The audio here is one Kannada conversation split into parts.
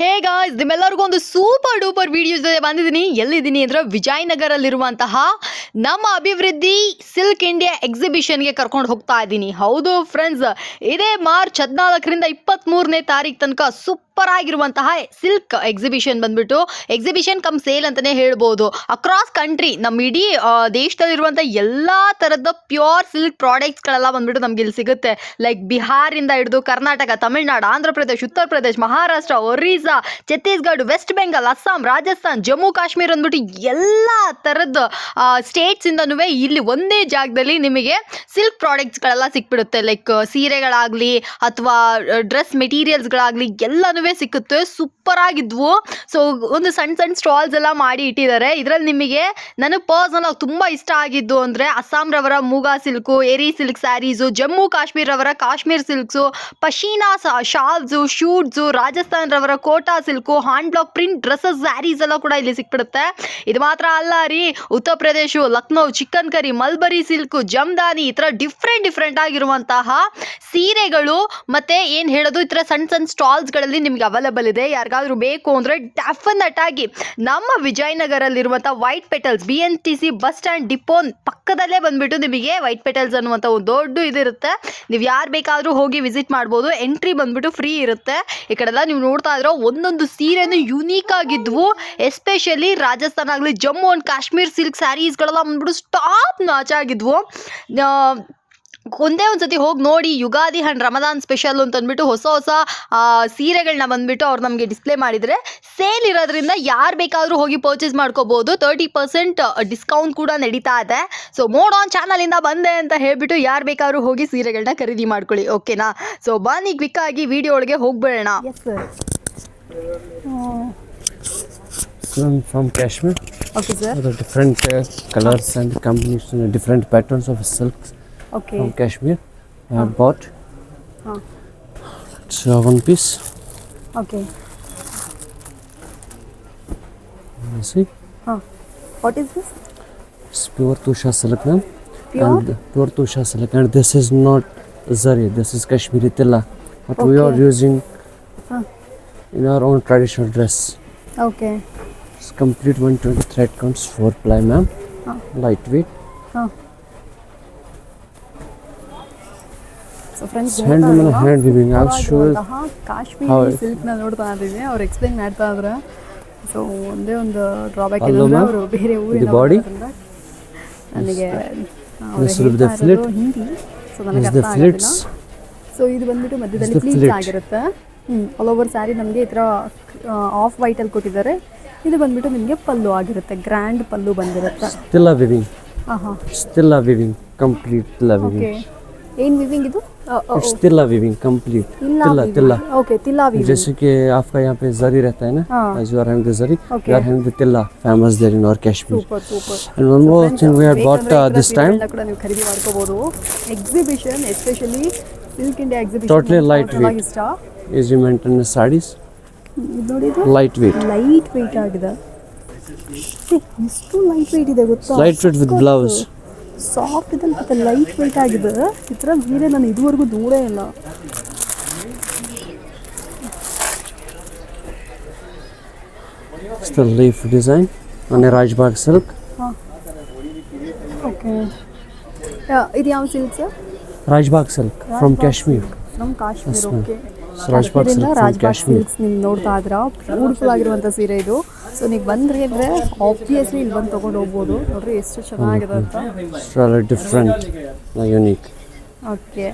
ಹೇ ಗಾಯ್ಸ್ ನಿಮ್ಮೆಲ್ಲರಿಗೂ ಒಂದು ಸೂಪರ್ ಡೂಪರ್ ವಿಡಿಯೋಸ್ ಜೊತೆ ಬಂದಿದ್ದೀನಿ. ಎಲ್ಲಿದ್ದೀನಿ ಅಂದ್ರೆ ವಿಜಯನಗರಲ್ಲಿರುವಂತಹ ನಮ್ಮ ಅಭಿವೃದ್ಧಿ ಸಿಲ್ಕ್ ಇಂಡಿಯಾ ಎಕ್ಸಿಬಿಷನ್ಗೆ ಕರ್ಕೊಂಡು ಹೋಗ್ತಾ ಇದ್ದೀನಿ. ಹೌದು ಫ್ರೆಂಡ್ಸ್ ಇದೇ ಮಾರ್ಚ್ ಹದಿನಾಲ್ಕರಿಂದ ಇಪ್ಪತ್ತ್ಮೂರನೇ ತಾರೀಕು ತನಕ ಸೂಪರ್ ಆಗಿರುವಂತಹ ಸಿಲ್ಕ್ ಎಕ್ಸಿಬಿಷನ್ ಬಂದ್ಬಿಟ್ಟು ಎಕ್ಸಿಬಿಷನ್ ಕಮ್ ಸೇಲ್ ಅಂತಾನೆ ಹೇಳ್ಬೋದು. ಅಕ್ರಾಸ್ ಕಂಟ್ರಿ ನಮ್ಮ ಇಡೀ ದೇಶದಲ್ಲಿ ದೇಶದಲ್ಲಿರುವಂಥ ಎಲ್ಲ ಥರದ ಪ್ಯೂರ್ ಸಿಲ್ಕ್ ಪ್ರಾಡಕ್ಟ್ಸ್ಗಳೆಲ್ಲ ಬಂದ್ಬಿಟ್ಟು ನಮ್ಗೆ ಇಲ್ಲಿ ಸಿಗುತ್ತೆ. ಲೈಕ್ ಬಿಹಾರಿಂದ ಹಿಡಿದು ಕರ್ನಾಟಕ, ತಮಿಳ್ನಾಡು, ಆಂಧ್ರ ಪ್ರದೇಶ್, ಉತ್ತರ ಪ್ರದೇಶ್, ಮಹಾರಾಷ್ಟ್ರ, ಒರಿಸ್ಸಾ, ಛತ್ತೀಸ್ಗಢ, ವೆಸ್ಟ್ ಬೆಂಗಾಲ್, ಅಸ್ಸಾಂ, ರಾಜಸ್ಥಾನ್, ಜಮ್ಮು, ಕಾಶ್ಮೀರ ಅಂದ್ಬಿಟ್ಟು ಎಲ್ಲ ಸ್ಟೇಟ್ಸ್ ಸ್ಟೇಟ್ಸಿಂದನೂ ಇಲ್ಲಿ ಒಂದೇ ಜಾಗದಲ್ಲಿ ನಿಮಗೆ ಸಿಲ್ಕ್ ಪ್ರಾಡಕ್ಟ್ಸ್ಗಳೆಲ್ಲ ಸಿಕ್ಬಿಡುತ್ತೆ. ಲೈಕ್ ಸೀರೆಗಳಾಗ್ಲಿ ಅಥವಾ ಡ್ರೆಸ್ ಮೆಟೀರಿಯಲ್ಸ್ಗಳಾಗಲಿ ಎಲ್ಲನೂ ಸಿಕ್ಕುತ್ತೆ ಸೂಪರ್ ಆಗಿದ್ವು ಸೊ ಒಂದು ಸಣ್ಣ ಸಣ್ಣ ಸ್ಟಾಲ್ಸ್ ಎಲ್ಲ ಮಾಡಿ ಇಟ್ಟಿದ್ದಾರೆ. ಇದರಲ್ಲಿ ನಿಮಗೆ ನನಗೆ ಪರ್ಸನಲ್ ಆಗಿ ತುಂಬ ಇಷ್ಟ ಆಗಿದ್ದು ಅಂದರೆ ಅಸ್ಸಾಂರವರ ಮೂಗಾ ಸಿಲ್ಕು, ಏರಿ silk saris, Jammu ಕಾಶ್ಮೀರವರ Kashmir silks, pashmina shawls, suits ರಾಜಸ್ಥಾನ್ರವರ Kota silk hand block print dresses saris ಎಲ್ಲ ಕೂಡ ಇಲ್ಲಿ ಸಿಕ್ಬಿಡುತ್ತೆ. ಇದು ಮಾತ್ರ ಅಲ್ಲ ರೀ, Uttar Pradesh, Lucknow chikankari mulberry silk, ಜಮ್ದಾನಿ, ಈ ಥರ ಡಿಫ್ರೆಂಟ್ ಡಿಫ್ರೆಂಟ್ ಆಗಿರುವಂತಹ ಸೀರೆಗಳು ಮತ್ತೆ ಏನು ಹೇಳೋದು, ಈ ಥರ ಸಣ್ಣ ಸಣ್ಣ ಸ್ಟಾಲ್ಸ್ಗಳಲ್ಲಿ ನಿಮ್ಗೆ ಅವೈಲೇಬಲ್ ಇದೆ. ಯಾರಿಗಾದ್ರೂ ಬೇಕು ಅಂದರೆ ಡೆಫಿನೆಟ್ ಆಗಿ ನಮ್ಮ ವಿಜಯನಗರಲ್ಲಿರುವಂಥ white petals B N T C bus stand ಡಿಪೋನ್ ಪಕ್ಕದಲ್ಲೇ ಬಂದ್ಬಿಟ್ಟು ನಿಮಗೆ ವೈಟ್ ಪೆಟಲ್ಸ್ ಅನ್ನುವಂಥ ಒಂದು ದೊಡ್ಡ ಇದಿರುತ್ತೆ. ನೀವು ಯಾರು ಬೇಕಾದರೂ ಹೋಗಿ ವಿಸಿಟ್ ಮಾಡ್ಬೋದು. ಎಂಟ್ರಿ ಬಂದ್ಬಿಟ್ಟು ಫ್ರೀ ಇರುತ್ತೆ. ಈ ಕಡೆಲ್ಲ ನೀವು ನೋಡ್ತಾ ಇದ್ರೋ ಒಂದೊಂದು ಸೀರೆನೂ ಯುನೀಕ್ ಆಗಿದ್ವು. ಎಸ್ಪೆಷಲಿ ರಾಜಸ್ಥಾನ ಆಗಲಿ, ಜಮ್ಮು ಆ್ಯಂಡ್ ಕಾಶ್ಮೀರ್ ಸಿಲ್ಕ್ ಸ್ಯಾರೀಸ್ಗಳೆಲ್ಲ ಬಂದ್ಬಿಟ್ಟು ಸ್ಟಾಪ್ ನಾಚಾಗಿದ್ವು ಒಂದೇ ಒಂದು ಸತಿ ಹೋಗಿ ನೋಡಿ ಯುಗಾದಿ ಹ್ಯಾಂಡ್ ರಮದಾನ್ ಸ್ಪೆಷಲ್ ಅಂತ ಅಂದ್ಬಿಟ್ಟು ಹೊಸ ಹೊಸ ಸೀರೆಗಳನ್ನ ಬಂದ್ಬಿಟ್ಟು ಅವ್ರು ನಮಗೆ ಡಿಸ್ಪ್ಲೇ ಮಾಡಿದರೆ ಸೇಲ್ ಇರೋದ್ರಿಂದ ಯಾರು ಬೇಕಾದರೂ ಹೋಗಿ ಪರ್ಚೇಸ್ ಮಾಡ್ಕೋಬೋದು. ತರ್ಟಿ ಪರ್ಸೆಂಟ್ ಡಿಸ್ಕೌಂಟ್ ಕೂಡ ನಡೀತಾ ಇದೆ. ಸೊ ಮೋಡ್ ಆನ್ ಚಾನಲಿಂದ ಬಂದೆ ಅಂತ ಹೇಳಿಬಿಟ್ಟು ಯಾರು ಬೇಕಾದರೂ ಹೋಗಿ ಸೀರೆಗಳನ್ನ ಖರೀದಿ ಮಾಡ್ಕೊಳ್ಳಿ ಓಕೆನಾ ಸೊ ಬನ್ನಿ ಕ್ವಿಕ್ ಆಗಿ ವಿಡಿಯೋ ಒಳಗೆ ಹೋಗ್ಬೇಡೋಣ. From Kashmir different colours and combination different patterns of uh, okay. from Kashmir. I huh. bought. Huh. It's one piece. Okay. You see? Huh. What is this? It's pure Tusha silk, ma'am. Pure? And pure Tusha silk. And this is not Zari, this is Kashmiri Tilla. But okay. we are using huh. in our own traditional dress. Okay. It's complete 120 thread counts, 4 ply, ma'am. Huh. Lightweight. Huh. So friends show you. Kashmiri ಸಿಲ್ಕ್ನ ನೋಡ್ತಾ ಇದ್ದೀವಿ ಅವ್ರು ಎಕ್ಸ್ಪ್ಲೈನ್ ಮಾಡ್ತಾ ಇದ್ರೆ ಸೊ ಒಂದೇ ಒಂದು ಡ್ರಾಬ್ಯಾಕ್ ma'am. ಅವರು ಬೇರೆ ಊರಿನ body? ನನಗೆ. ಹಿಂದಿ ಸೊ ನನಗೆ ಅರ್ಥ flits. ಸೊ ಇದು ಬಂದ್ಬಿಟ್ಟು ಮಧ್ಯದಲ್ಲಿ ಪ್ಲೀಸ್. ಆಗಿರುತ್ತೆ ಹ್ಞೂ ಆಲ್ ಓವರ್ ಸ್ಯಾರಿ ನಮಗೆ ಈ ಥರ ಆಫ್ ವೈಟಲ್ಲಿ ಕೊಟ್ಟಿದ್ದಾರೆ ಇದು ಬಂದ್ಬಿಟ್ಟು ನಿಮಗೆ ಪಲ್ಲು ಆಗಿರುತ್ತೆ ಗ್ರ್ಯಾಂಡ್ ಪಲ್ಲು ಬಂದಿರುತ್ತೆ Tilla ಲವ್ ಹಾಂ ಹಾಂ tilla okay weaving. ಏನು ವಿವಿಂಗ್ ಇದು It's tilla weaving, complete. ಇಲ್ಲ Tilla, tilla. ಓಕೆ ತಿಲ್ಲಾ ವಿವಿಂಗ್ जैसे कि आपका यहाँ पे जरी रहता है ना हाँ. as you are having the zari Okay. we are having the tilla famous there in our Kashmir super super and one more thing we had bought uh, this time ಕೂಡ ನೀವು ಖರೀದಿ ಮಾಡ್ಕೋಬಹುದು exhibition especially silk India exhibition Totally lightweight. ಇಷ್ಟ as you mentioned the sarees ಇದು ನೋಡಿದ್ರೆ lightweight ಲೈಟ್ ವೆಯ್ಟ್ ಆಗಿದೆ ಏ, ಎಷ್ಟು ಲೈಟ್ ವೆಯ್ಟ್ ಇದೆ ಗೊತ್ತಾ lightweight with blouse soft ಇದೆ ಮತ್ತೆ ಲೈಟ್ ವೆಯ್ಟ್ ಆಗಿದೆ. ಈ ಥರ ಸೀರೆ ನಾನು ಇದುವರೆಗೂ ನೋಡೇ ಇಲ್ಲ. It's the leaf design. On a Rajbagh silk. Okay ಇದು ಯಾವ silk sir Rajbagh silk from Kashmir. ನಮ್ಮ Kashmir Yes, ma'am. Okay So Rajbagh from silk from Rajbagh Kashmir. Silks ನೀವು ನೋಡ್ತಾ ಇದ್ರಾ. ಬ್ಯೂಟಿಫುಲ್ ಆಗಿರುವಂಥ ಸೀರೆ ಇದು. ಸೊ ನೀವು ಬಂದ್ರಿ ಅಂದರೆ ಆಬ್ವಿಯಸ್ಲಿ ಇಲ್ಲಿ ಬಂದು ತೊಗೊಂಡು ಹೋಗ್ಬೋದು. ನೋಡ್ರಿ ಎಷ್ಟು ಚೆನ್ನಾಗಿದೆ ಅಂತ. It's really different uh, unique. Okay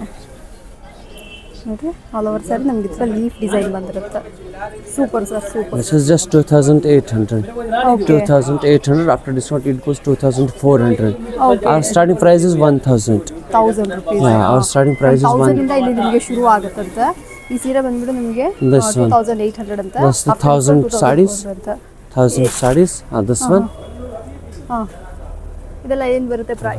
ನೋಡ್ರಿ ಆಲ್ ಓವರ್ ಸ್ಯಾರಿ ನಮ್ಗೆ ಇದ್ರ ಲೀಫ್ ಡಿಸೈನ್ ಬಂದಿರುತ್ತೆ. Super sir super this is just 2800 okay 2800 after discount it goes 2400 okay our starting price is 1000 thousand rupees yeah our starting price is 1000 ತೌಸಂಡಿಂದ ಇಲ್ಲಿ ನಿಮಗೆ ಶುರು ಆಗುತ್ತಂತೆ. ಈ ಸೀರೆ ಬಂದ್ಬಿಟ್ಟು ನಿಮಗೆ This two one. Thousand eight hundred ಅಂತ. Plus the up to 1000 2400 sarees. ಅಂತ. Thousand sarees uh, this one ಹಾಂ ಇದೆಲ್ಲ ಏನು ಬರುತ್ತೆ ಪ್ರೈ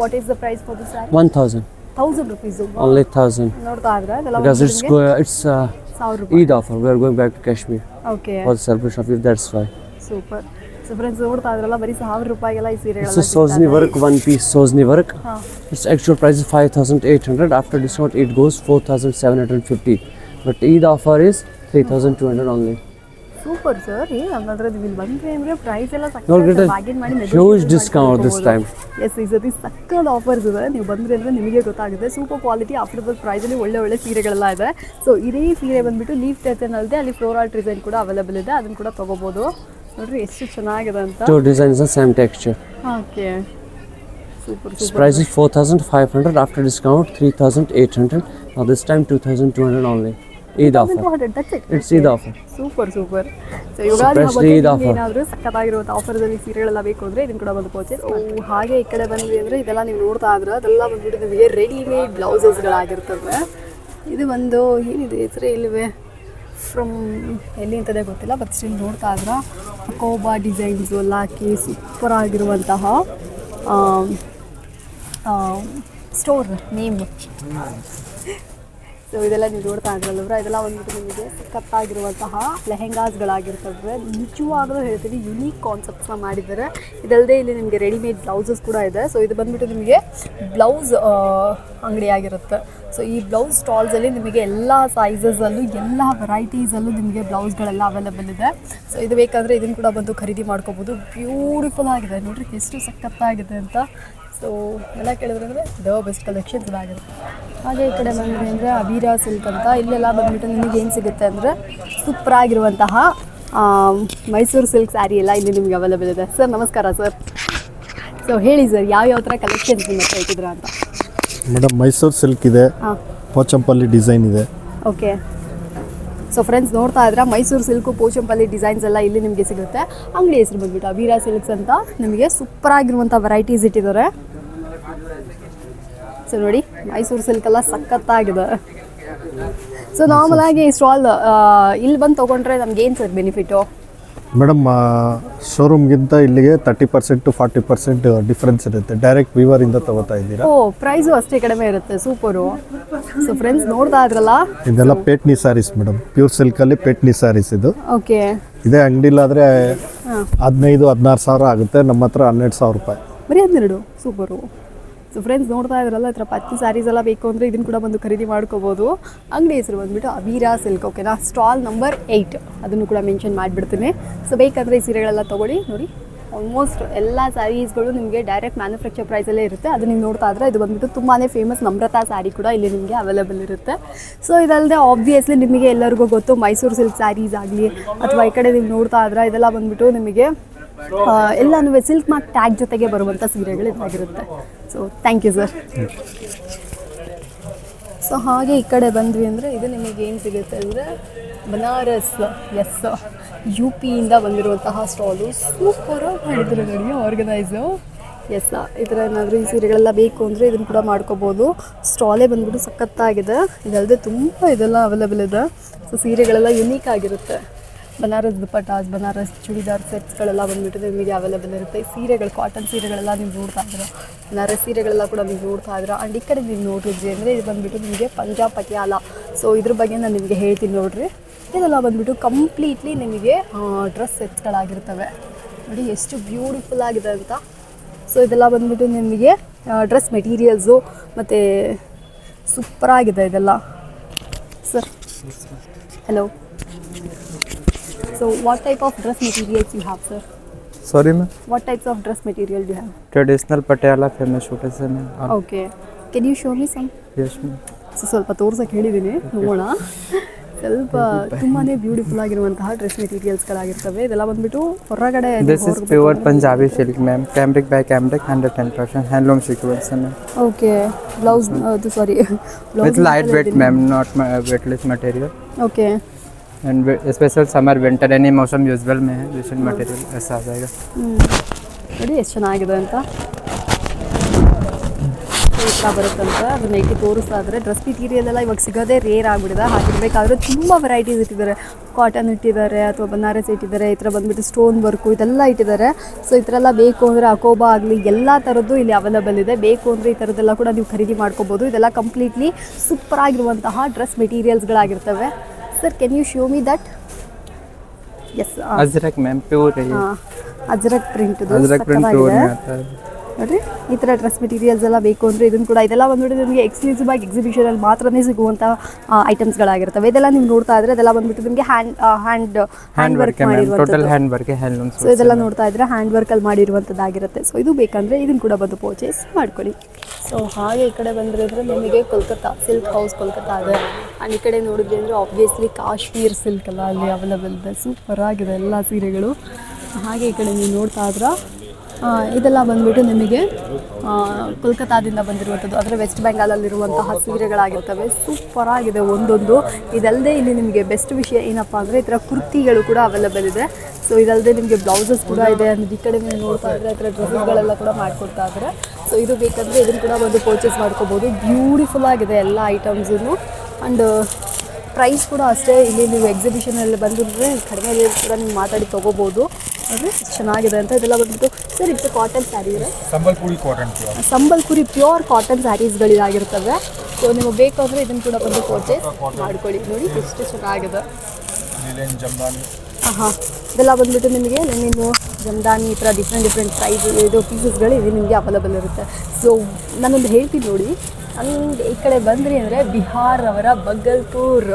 what is the price for the sari 1000 thousand rupees only 1000 ನೋಡ್ತಾ ಇದ್ರೆ ಇದೆಲ್ಲ because it's go, it's uh, ಸಾವಿರ ರೂಪಾಯಿ Eid offer we are going back to Kashmir ಓಕೆ for the celebration of Eid that's why super so friends ನೋಡ್ತಾ ಇದ್ರಲ್ಲ ಬರೀ ಸಾವಿರ ರೂಪಾಯಿಗೆಲ್ಲ ಈ this ಸೀರೆಗಳೆಲ್ಲ is Sozni work one piece Sozni work ಹಾಂ its actual price is 5800 after discount it goes 4750 but Eid offer is 3200 only super sir. ಏ ಹಂಗಂದ್ರೆ ಇಲ್ಲಿ ಬಂದ್ರಿ ಅಂದ್ರೆ ಪ್ರೈಸ್ ಎಲ್ಲ a ಬಾಗಿನ್ ಮಾಡಿ ಡಿಸ್ಕೌಂಟ್ ದಿಸ್ ಟೈಮ್ ಎಸ್ ಈ ಸತಿ ಸಕ್ಕದ ಆಫರ್ಸ್ ಇದೆ. ನೀವು ಬಂದ್ರಿ ಅಂದ್ರೆ ನಿಮಗೆ ಗೊತ್ತಾಗುತ್ತೆ. ಸೂಪರ್ ಕ್ವಾಲಿಟಿ ಅಫೋರ್ಡಬಲ್ ಪ್ರೈಸಲ್ಲಿ ಒಳ್ಳೆ ಒಳ್ಳೆ ಸೀರೆಗಳೆಲ್ಲ ಇದೆ. ಸೊ ಇದೇ ಸೀರೆ ಬಂದ್ಬಿಟ್ಟು ಲೀಫ್ ಟೆಚನ್ ಅಲ್ಲದೆ ಅಲ್ಲಿ ಫ್ಲೋರಲ್ ಡಿಸೈನ್ ಕೂಡ ಅವೈಲೇಬಲ್ ಇದೆ. ಅದನ್ನು ಕೂಡ ತೊಗೋಬೋದು. ನೋಡ್ರಿ ಎಷ್ಟು ಚೆನ್ನಾಗಿದೆ ಅಂತ. Two designs the same texture. Okay super This price is 4500 after discount 3800. Now this time 2200 only. Eid offer it's Eid offer super super so Ugadi ಹಬ್ಬಕ್ಕೆ. ಏನಾದರೂ ಸಕ್ಕತ್ತಾಗಿರುವಂಥ ಆಫರ್ದಲ್ಲಿ ಸೀರೆಗಳೆಲ್ಲ ಬೇಕು ಅಂದರೆ ಇದನ್ನು ಕೂಡ ಬಂದು ಪರ್ಚೇಸ್ ಹಾಗೆ ಈ ಕಡೆ ಬಂದ್ವಿ ಅಂದರೆ ಇದೆಲ್ಲ ನೀವು ನೋಡ್ತಾ ಇದ್ರೆ ಅದೆಲ್ಲ ಬಂದ್ಬಿಟ್ಟು ನಿಮಗೆ ರೆಡಿಮೇಡ್ ಬ್ಲೌಸಸ್ಗಳಾಗಿರ್ತವೆ. ಇದು ಒಂದು ಏನಿದೆ? ಹೆಸರು ಇಲ್ಲವೇ ಫ್ರಮ್ ಎಲ್ಲಿ ಅಂತದೇ ಗೊತ್ತಿಲ್ಲ ಬಟ್ ಸ್ಟಿಲ್ ನೋಡ್ತಾ ಇದ್ರೆ. ಕೋಬಾ ಡಿಸೈನ್ಸು ಎಲ್ಲ ಹಾಕಿ ಸೂಪರ್ ಆಗಿರುವಂತಹ ಸ್ಟೋರ್ ನೇಮ್ ಸೊ ಇದೆಲ್ಲ ನೀವು ನೋಡ್ತಾ ಇದ್ರಲ್ಲವ್ರ ಇದೆಲ್ಲ ಒಂದ್ಬಿಟ್ಟು ನಿಮಗೆ ಕತ್ತಾಗಿರುವಂತಹ ಲೆಹೆಂಗಾಸ್ಗಳಾಗಿರ್ತವೆ. ನಿಜವಾಗ್ಲೂ ಹೇಳ್ತೀನಿ ಯುನೀಕ್ ಕಾನ್ಸೆಪ್ಟ್ಸ್ನ ಮಾಡಿದ್ದಾರೆ. ಇದಲ್ಲದೆ ಇಲ್ಲಿ ನಿಮಗೆ ರೆಡಿಮೇಡ್ ಬ್ಲೌಸಸ್ ಕೂಡ ಇದೆ. ಸೊ ಇದು ಬಂದ್ಬಿಟ್ಟು ನಿಮಗೆ ಬ್ಲೌಸ್ ಅಂಗಡಿ ಆಗಿರುತ್ತೆ. ಸೊ ಈ ಬ್ಲೌಸ್ ಸ್ಟಾಲ್ಸಲ್ಲಿ ನಿಮಗೆ ಎಲ್ಲ ಸೈಜಸಲ್ಲೂ ಎಲ್ಲ ವೆರೈಟೀಸಲ್ಲೂ ನಿಮಗೆ ಬ್ಲೌಸ್ಗಳೆಲ್ಲ ಅವೈಲೇಬಲ್ ಇದೆ. ಸೊ ಇದು ಬೇಕಾದರೆ ಇದನ್ನು ಕೂಡ ಬಂದು ಖರೀದಿ ಮಾಡ್ಕೋಬೋದು. ಬ್ಯೂಟಿಫುಲ್ ಆಗಿದೆ. ನೋಡ್ರಿ, ಎಷ್ಟು ಸಖತ್ತಾಗಿದೆ ಅಂತ. ಸೊ ಎಲ್ಲ ಕೇಳಿದ್ರೆ ಅಂದರೆ ದ ಬೆಸ್ಟ್ ಕಲೆಕ್ಷನ್ಸ್ ಇದಾಗಿರುತ್ತೆ. ಹಾಗೆ ಈ ಕಡೆ ಬಂದಿದೆ ಅಂದರೆ ಅಬೀರಾ ಸಿಲ್ಕ್ ಅಂತ. ಇಲ್ಲೆಲ್ಲ ಬಂದ್ಬಿಟ್ಟು ನಿಮಗೆ ಏನು ಸಿಗುತ್ತೆ ಅಂದರೆ ಸೂಪರ್ ಆಗಿರುವಂತಹ ಮೈಸೂರು ಸಿಲ್ಕ್ ಸ್ಯಾರಿ ಎಲ್ಲ ಇಲ್ಲಿ ನಿಮಗೆ ಅವೈಲೇಬಲ್ ಇದೆ. ಸರ್ ನಮಸ್ಕಾರ ಸರ್ ಸೊ ಹೇಳಿ ಸರ್ ಯಾವ ಯಾವ ಥರ ಕಲೆಕ್ಷನ್ಸ್ ನಿಮ್ಮ ಹತ್ರ ಇಟ್ಟಿದ್ರ ಅಂತ? ಮೇಡಮ್ ಮೈಸೂರು ಸಿಲ್ಕ್ ಇದೆ. ಹಾಂ. ಪೋಚಂಪಲ್ಲಿ ಡಿಸೈನ್ ಇದೆ. ಓಕೆ ಸೊ ಫ್ರೆಂಡ್ಸ್ ನೋಡ್ತಾ ಇದ್ರೆ ಮೈಸೂರು ಸಿಲ್ಕು ಪೋಚಂಪಲ್ಲಿ ಡಿಸೈನ್ಸ್ ಎಲ್ಲ ಇಲ್ಲಿ ನಿಮಗೆ ಸಿಗುತ್ತೆ. ಅಂಗಡಿ ಹೆಸರು ಬಂದ್ಬಿಟ್ಟು ಅಬೀರಾ ಸಿಲ್ಕ್ಸ್ ಅಂತ. ನಿಮಗೆ ಸೂಪರ್ ಆಗಿರುವಂಥ ವೆರೈಟೀಸ್ ಇಟ್ಟಿದ್ದಾರೆ. ಸೊ ನೋಡಿ ಮೈಸೂರು ಸಿಲ್ಕ್ ಎಲ್ಲ ಸಖತ್ತಾಗಿದೆ. ಸೊ ನಾರ್ಮಲ್ ಆಗಿ ಸ್ಟಾಲ್ ಇಲ್ಲಿ ಬಂದು ತೊಗೊಂಡ್ರೆ ನಮ್ಗೆ ಏನು ಸರ್ ಬೆನಿಫಿಟು ಮೇಡಮ್ ಶೋರೂಮ್ಗಿಂತ ಇಲ್ಲಿಗೆ thirty percent to forty percent difference ಇರುತ್ತೆ. ಡೈರೆಕ್ಟ್ ವಿವರಿಂದ ತಗೋತಾ ಇದ್ದೀರಾ? ಓ ಪ್ರೈಸು ಅಷ್ಟೇ ಕಡಿಮೆ ಇರುತ್ತೆ ಸೂಪರು ಸೊ ಫ್ರೆಂಡ್ಸ್ ನೋಡ್ತಾ ಇದ್ರಲ್ಲ? ಇದೆಲ್ಲ ಪೇಟ್ನಿ ಸ್ಯಾರೀಸ್ ಮೇಡಮ್ ಪ್ಯೂರ್ ಸಿಲ್ಕಲ್ಲಿ ಪೇಟ್ನಿ ಸ್ಯಾರೀಸ್ ಇದು. ಓಕೆ ಇದೇ ಅಂಗಡಿಲಾದರೆ ಹದಿನೈದು ಹದಿನಾರು ಸಾವಿರ ಆಗುತ್ತೆ. ನಮ್ಮ ಹತ್ರ ಹನ್ನೆರಡು ಸಾವಿರ ರೂಪಾಯಿ. ಬರೀ ಹನ್ನೆರಡು ಸೂಪರು ಸೊ ಫ್ರೆಂಡ್ಸ್ ನೋಡ್ತಾ ಇದ್ರಲ್ಲ, ಈ ಥರ ಪತ್ತಿ ಸ್ಯಾರೀಸ್ ಎಲ್ಲ ಬೇಕು ಅಂದರೆ ಇದನ್ನು ಕೂಡ ಬಂದು ಖರೀದಿ ಮಾಡ್ಕೋಬೋದು. ಅಂಗಡಿ ಹೆಸರು ಬಂದುಬಿಟ್ಟು ಅವೀರಾ ಸಿಲ್ಕ್ ಓಕೆನಾ ಸ್ಟಾಲ್ ನಂಬರ್ ಏಯ್ಟ್ ಅದನ್ನು ಕೂಡ ಮೆನ್ಷನ್ ಮಾಡಿಬಿಡ್ತೀನಿ. ಸೊ ಬೇಕಂದರೆ ಈ ಸೀರೆಗಳೆಲ್ಲ ತೊಗೊಳ್ಳಿ. ನೋಡಿ ಆಲ್ಮೋಸ್ಟ್ ಎಲ್ಲ ಸ್ಯಾರೀಸ್ಗಳು ನಿಮಗೆ ಡೈರೆಕ್ಟ್ ಮ್ಯಾನುಫ್ಯಾಕ್ಚರ್ ಪ್ರೈಸಲ್ಲೇ ಇರುತ್ತೆ. ಅದು ನೀವು ನೋಡ್ತಾ ಇದ್ರೆ ಇದು ಬಂದುಬಿಟ್ಟು ತುಂಬಾ ಫೇಮಸ್ ನಮ್ರತಾ ಸ್ಯಾರಿ ಕೂಡ ಇಲ್ಲಿ ನಿಮಗೆ ಅವೈಲೇಬಲ್ ಇರುತ್ತೆ. ಸೊ ಇದಲ್ಲದೆ ಆಬ್ವಿಯಸ್ಲಿ ನಿಮಗೆ ಎಲ್ಲರಿಗೂ ಗೊತ್ತು ಮೈಸೂರು ಸಿಲ್ಕ್ ಸ್ಯಾರೀಸ್ ಆಗಲಿ ಅಥವಾ ಈ ಕಡೆ ನೀವು ನೋಡ್ತಾ ಇದ್ರೆ ಇದೆಲ್ಲ ಬಂದುಬಿಟ್ಟು ನಿಮಗೆ ಎಲ್ಲನೂ ಸಿಲ್ಕ್ ಮಾರ್ಕ್ ಟ್ಯಾಗ್ ಜೊತೆಗೆ ಬರುವಂಥ ಸೀರೆಗಳು ಇದಾಗಿರುತ್ತೆ so thank you sir so ಹಾಗೆ ಈ ಕಡೆ ಬಂದ್ವಿ ಅಂದರೆ ಇದು ನಿಮಗೆ ಏನು ಸಿಗುತ್ತೆ ಅಂದರೆ ಬನಾರಸ್ ಎಸ್ ಯು ಪಿಯಿಂದ ಬಂದಿರುವಂತಹ ಸ್ಟಾಲು ಸೂಪರ್ ಮಾಡಿದ್ರು ನೋಡಿ ಆರ್ಗನೈಸು ಎಸ್ ಈ ಥರ ಏನಾದರೂ ಈ ಸೀರೆಗಳೆಲ್ಲ ಬೇಕು ಅಂದರೆ ಇದನ್ನು ಕೂಡ ಮಾಡ್ಕೋಬೋದು. ಸ್ಟಾಲೇ ಬಂದ್ಬಿಟ್ಟು ಸಖತ್ತಾಗಿದೆ. ಇದಲ್ಲದೆ ತುಂಬ ಇದೆಲ್ಲ ಅವೈಲೇಬಲ್ ಇದೆ. ಸೊ ಸೀರೆಗಳೆಲ್ಲ ಯುನೀಕ್ ಆಗಿರುತ್ತೆ. ಬನಾರಸ್ ದುಪಟಾಸ್ ಬನಾರಸ್ ಚೂಡಿದಾರ್ ಸೆಟ್ಸ್ಗಳೆಲ್ಲ ಬಂದುಬಿಟ್ಟು ನಿಮಗೆ ಅವೈಲೇಬಲ್ ಇರುತ್ತೆ. ಸೀರೆಗಳು ಕಾಟನ್ ಸೀರೆಗಳೆಲ್ಲ ನೀವು ನೋಡ್ತಾ ಇದ್ದೀರಾ? ಬನಾರಸ್ ಸೀರೆಗಳೆಲ್ಲ ಕೂಡ ನೀವು ನೋಡ್ತಾ ಇದ್ದೀರಾ? ಆ್ಯಂಡ್ ಈ ಕಡೆ ನೀವು ನೋಡಿದ್ರಿ ಅಂದರೆ ಇದು ಬಂದ್ಬಿಟ್ಟು ನಿಮಗೆ ಪಂಜಾಬ್ ಪಟಿಯಾಲ. ಸೊ ಇದ್ರ ಬಗ್ಗೆ ನಾನು ನಿಮಗೆ ಹೇಳ್ತೀನಿ ನೋಡಿರಿ. ಇದೆಲ್ಲ ಬಂದ್ಬಿಟ್ಟು ಕಂಪ್ಲೀಟ್ಲಿ ನಿಮಗೆ ಡ್ರೆಸ್ ಸೆಟ್ಸ್ಗಳಾಗಿರ್ತವೆ. ನೋಡಿ, ಎಷ್ಟು ಬ್ಯೂಟಿಫುಲ್ ಆಗಿದೆ ಅಂತ. ಸೊ ಇದೆಲ್ಲ ಬಂದ್ಬಿಟ್ಟು ನಿಮಗೆ ಡ್ರೆಸ್ ಮೆಟೀರಿಯಲ್ಸು ಮತ್ತು ಸೂಪರಾಗಿದೆ ಇದೆಲ್ಲ. Sir hello So what type of dress materials you have, sir? Sorry, ma'am. What types of dress material do you have? Traditional Patiala famous shoot is in. Okay. Can you show me some? Yes, ma'am. So ಸ್ವಲ್ಪ ತೋರ್ಸಕ್ಕೆ ಹೇಳಿದ್ದೀನಿ ನೋಡೋಣ ಸ್ವಲ್ಪ ತುಂಬಾನೇ ಬ್ಯೂಟಿಫುಲ್ ಆಗಿರುವಂತಹ ಡ್ರೆಸ್ ಮೆಟೀರಿಯಲ್ಸ್ಗಳಾಗಿರ್ತವೆ ಇದೆಲ್ಲ ಬಂದ್ಬಿಟ್ಟು ಹೊರಗಡೆ ನೀವು This is ಹೊರ್ಗ್- pure Punjabi silk, ma'am. Cambric by cambric, 110% handloom sequence, ma'am. Okay blouse ಅದು sari With lightweight, ma'am, not ma- weightless material. Okay and special summer winter any मौसम यूजुअल में है रिसेंट मटेरियल ऐसा आ जाएगा ನೋಡಿ ಎಷ್ಟು ಚೆನ್ನಾಗಿದೆ ಅಂತ ಈ ಥರ ಬರುತ್ತಂತೆ ಅದನ್ನ ಇಟ್ಟು ತೋರಿಸ್ತಾ ಇದ್ದಾರೆ ಡ್ರೆಸ್ ಮೆಟೀರಿಯಲ್ ಎಲ್ಲ ಇವಾಗ ಸಿಗೋದೇ ರೇರ್ ಆಗಿಬಿಡಿದೆ ಹಾಗಿರ್ಬೇಕಾದ್ರೆ ತುಂಬ ವೆರೈಟೀಸ್ ಇಟ್ಟಿದ್ದಾರೆ ಕಾಟನ್ ಇಟ್ಟಿದ್ದಾರೆ ಅಥವಾ ಬನಾರಸ್ ಇಟ್ಟಿದ್ದಾರೆ ಈ ಥರ ಬಂದ್ಬಿಟ್ಟು ಸ್ಟೋನ್ ವರ್ಕು ಇದೆಲ್ಲ ಇಟ್ಟಿದ್ದಾರೆ ಸೊ ಈ ಥರ ಎಲ್ಲ ಬೇಕು ಅಂದರೆ ಅಕೋಬಾ ಆಗಲಿ ಎಲ್ಲ ಥರದ್ದು ಇಲ್ಲಿ ಅವೈಲೇಬಲ್ ಇದೆ ಬೇಕು ಅಂದರೆ ಈ ಥರದ್ದೆಲ್ಲ ಕೂಡ ನೀವು ಖರೀದಿ ಮಾಡ್ಕೋಬೋದು ಇದೆಲ್ಲ ಕಂಪ್ಲೀಟ್ಲಿ ಸೂಪರ್ ಆಗಿರುವಂತಹ dress ಮೆಟೀರಿಯಲ್ಸ್ಗಳಾಗಿರ್ತವೆ sir can you show me that yes Ajrak ma'am pure है ये। अजरक प्रिंट दो अजरक प्रिंट प्योर में आता है। ನೋಡ್ರಿ? ಈ ಥರ ಡ್ರೆಸ್ ಮೆಟೀರಿಯಲ್ಸ್ ಎಲ್ಲ ಬೇಕು ಅಂದರೆ ಇದನ್ನು ಕೂಡ ಇದೆಲ್ಲ ಬಂದ್ಬಿಟ್ಟು ನಿಮಗೆ ಎಕ್ಸ್ಕ್ಲೂಸಿವ್ ಆಗಿ ಎಕ್ಸಿಬಿಷನಲ್ಲಿ ಮಾತ್ರನೇ ಸಿಗುವಂಥ ಐಟಮ್ಸ್ಗಳಾಗಿರ್ತವೆ ಇದೆಲ್ಲ ನೀವು ನೋಡ್ತಾ ಇದ್ರೆ ಅದೆಲ್ಲ ಬಂದ್ಬಿಟ್ಟು ನಿಮಗೆ hand hand hand work total hand work so ಇದೆಲ್ಲ ನೋಡ್ತಾ ಇದ್ರೆ ಹ್ಯಾಂಡ್ ವರ್ಕಲ್ಲಿ ಮಾಡಿರುವಂಥದ್ದಾಗಿರುತ್ತೆ ಸೊ ಇದು ಬೇಕಂದ್ರೆ ಇದನ್ನು ಕೂಡ ಬಂದು ಪರ್ಚೇಸ್ ಮಾಡ್ಕೊಳ್ಳಿ. ಸೊ ಹಾಗೆ ಈ ಕಡೆ ಬಂದ್ರೆ ಅಂದ್ರೆ ನಿಮಗೆ ಕೋಲ್ಕತ್ತಾ ಸಿಲ್ಕ್ ಹೌಸ್ ಕೋಲ್ಕತ್ತಾ ಇದೆ. ಆ್ಯಂಡ್ ಈ ಕಡೆ ನೋಡಿದ್ವಿ ಅಂದರೆ ಆಬ್ವಿಯಸ್ಲಿ ಕಾಶ್ಮೀರ್ ಸಿಲ್ಕ್ ಎಲ್ಲ ಅಲ್ಲಿ ಅವೈಲಬಲ್ ಇದೆ. ಸೂಪರ್ ಆಗಿದೆ ಎಲ್ಲ ಸೀರೆಗಳು. ಹಾಗೆ ಈ ಕಡೆ ನೀವು ನೋಡ್ತಾ ಇದ್ರ ಇದೆಲ್ಲ ಬಂದ್ಬಿಟ್ಟು ನಿಮಗೆ ಕೋಲ್ಕತ್ತಾದಿಂದ ಬಂದಿರುವಂಥದ್ದು, ಅಂದರೆ ವೆಸ್ಟ್ ಬೆಂಗಾಲಲ್ಲಿರುವಂತಹ ಸೀರೆಗಳಾಗಿರ್ತವೆ. ಸೂಪರ್ ಆಗಿದೆ ಒಂದೊಂದು. ಇದಲ್ಲದೆ ಇಲ್ಲಿ ನಿಮಗೆ ಬೆಸ್ಟ್ ವಿಷಯ ಏನಪ್ಪ ಅಂದರೆ, ಈ ಥರ ಕುರ್ತಿಗಳು ಕೂಡ ಅವೈಲೇಬಲ್ ಇದೆ. ಸೊ ಇದಲ್ಲದೆ ನಿಮಗೆ ಬ್ಲೌಸಸ್ ಕೂಡ ಇದೆ. ಅಂದ್ರೆ ಈ ಕಡೆ ನೀವು ನೋಡ್ತಾ ಇದ್ರೆ, ಈ ಥರ ಡ್ರೆಸ್ಗಳೆಲ್ಲ ಕೂಡ ಮಾಡಿಕೊಡ್ತಾ ಇದ್ದಾರೆ ಸೊ ಇದು ಬೇಕಂದರೆ ಇದನ್ನು ಕೂಡ ಬಂದು ಪರ್ಚೇಸ್ ಮಾಡ್ಕೋಬೋದು. ಬ್ಯೂಟಿಫುಲ್ ಆಗಿದೆ ಎಲ್ಲ ಐಟಮ್ಸನ್ನು ಆ್ಯಂಡ್ ಪ್ರೈಸ್ ಕೂಡ ಅಷ್ಟೇ. ಇಲ್ಲಿ ನೀವು ಎಕ್ಸಿಬಿಷನಲ್ಲಿ ಬಂದಿದ್ರೆ ಕಡಿಮೆ ರೇಟ್ ಕೂಡ ನೀವು ಮಾತಾಡಿ ತೊಗೋಬೋದು. ಅಂದರೆ ಚೆನ್ನಾಗಿದೆ ಅಂತ ಇದೆಲ್ಲ ಬಂದ್ಬಿಟ್ಟು ಸರ್ ಇದು ಕಾಟನ್ ಸ್ಯಾರಿ ಇದೆ Sambalpuri cotton pure Sambalpuri pure cotton ಸ್ಯಾರೀಸ್ಗಳಿದಾಗಿರ್ತವೆ so ನಿಮಗೆ ಬೇಕಾದರೆ ಇದನ್ನು ಕೂಡ ಬಂದು ಪರ್ಚೇಸ್ ಮಾಡ್ಕೊಳ್ಳಿ. ನೋಡಿ ಎಷ್ಟು ಚೆನ್ನಾಗಿದೆ. ಹಾಂ ಇದೆಲ್ಲ ಬಂದ್ಬಿಟ್ಟು ನಿಮಗೆ ನೀವು ಜಮ್ದಾನಿ ಈ ಥರ ಡಿಫ್ರೆಂಟ್ ಡಿಫ್ರೆಂಟ್ ಪ್ರೈಸ್ ಇದು ಪೀಸಸ್ಗಳು ಇದು ನಿಮಗೆ ಅವೈಲಬಲ್ ಇರುತ್ತೆ. ಸೊ ನಾನೊಂದು ಹೇಳ್ತೀನಿ ನೋಡಿ. ನಮಗೆ ಈ ಕಡೆ ಬಂದ್ರಿ ಅಂದರೆ ಬಿಹಾರ್ ಅವರ ಬಗಲ್ಪುರ್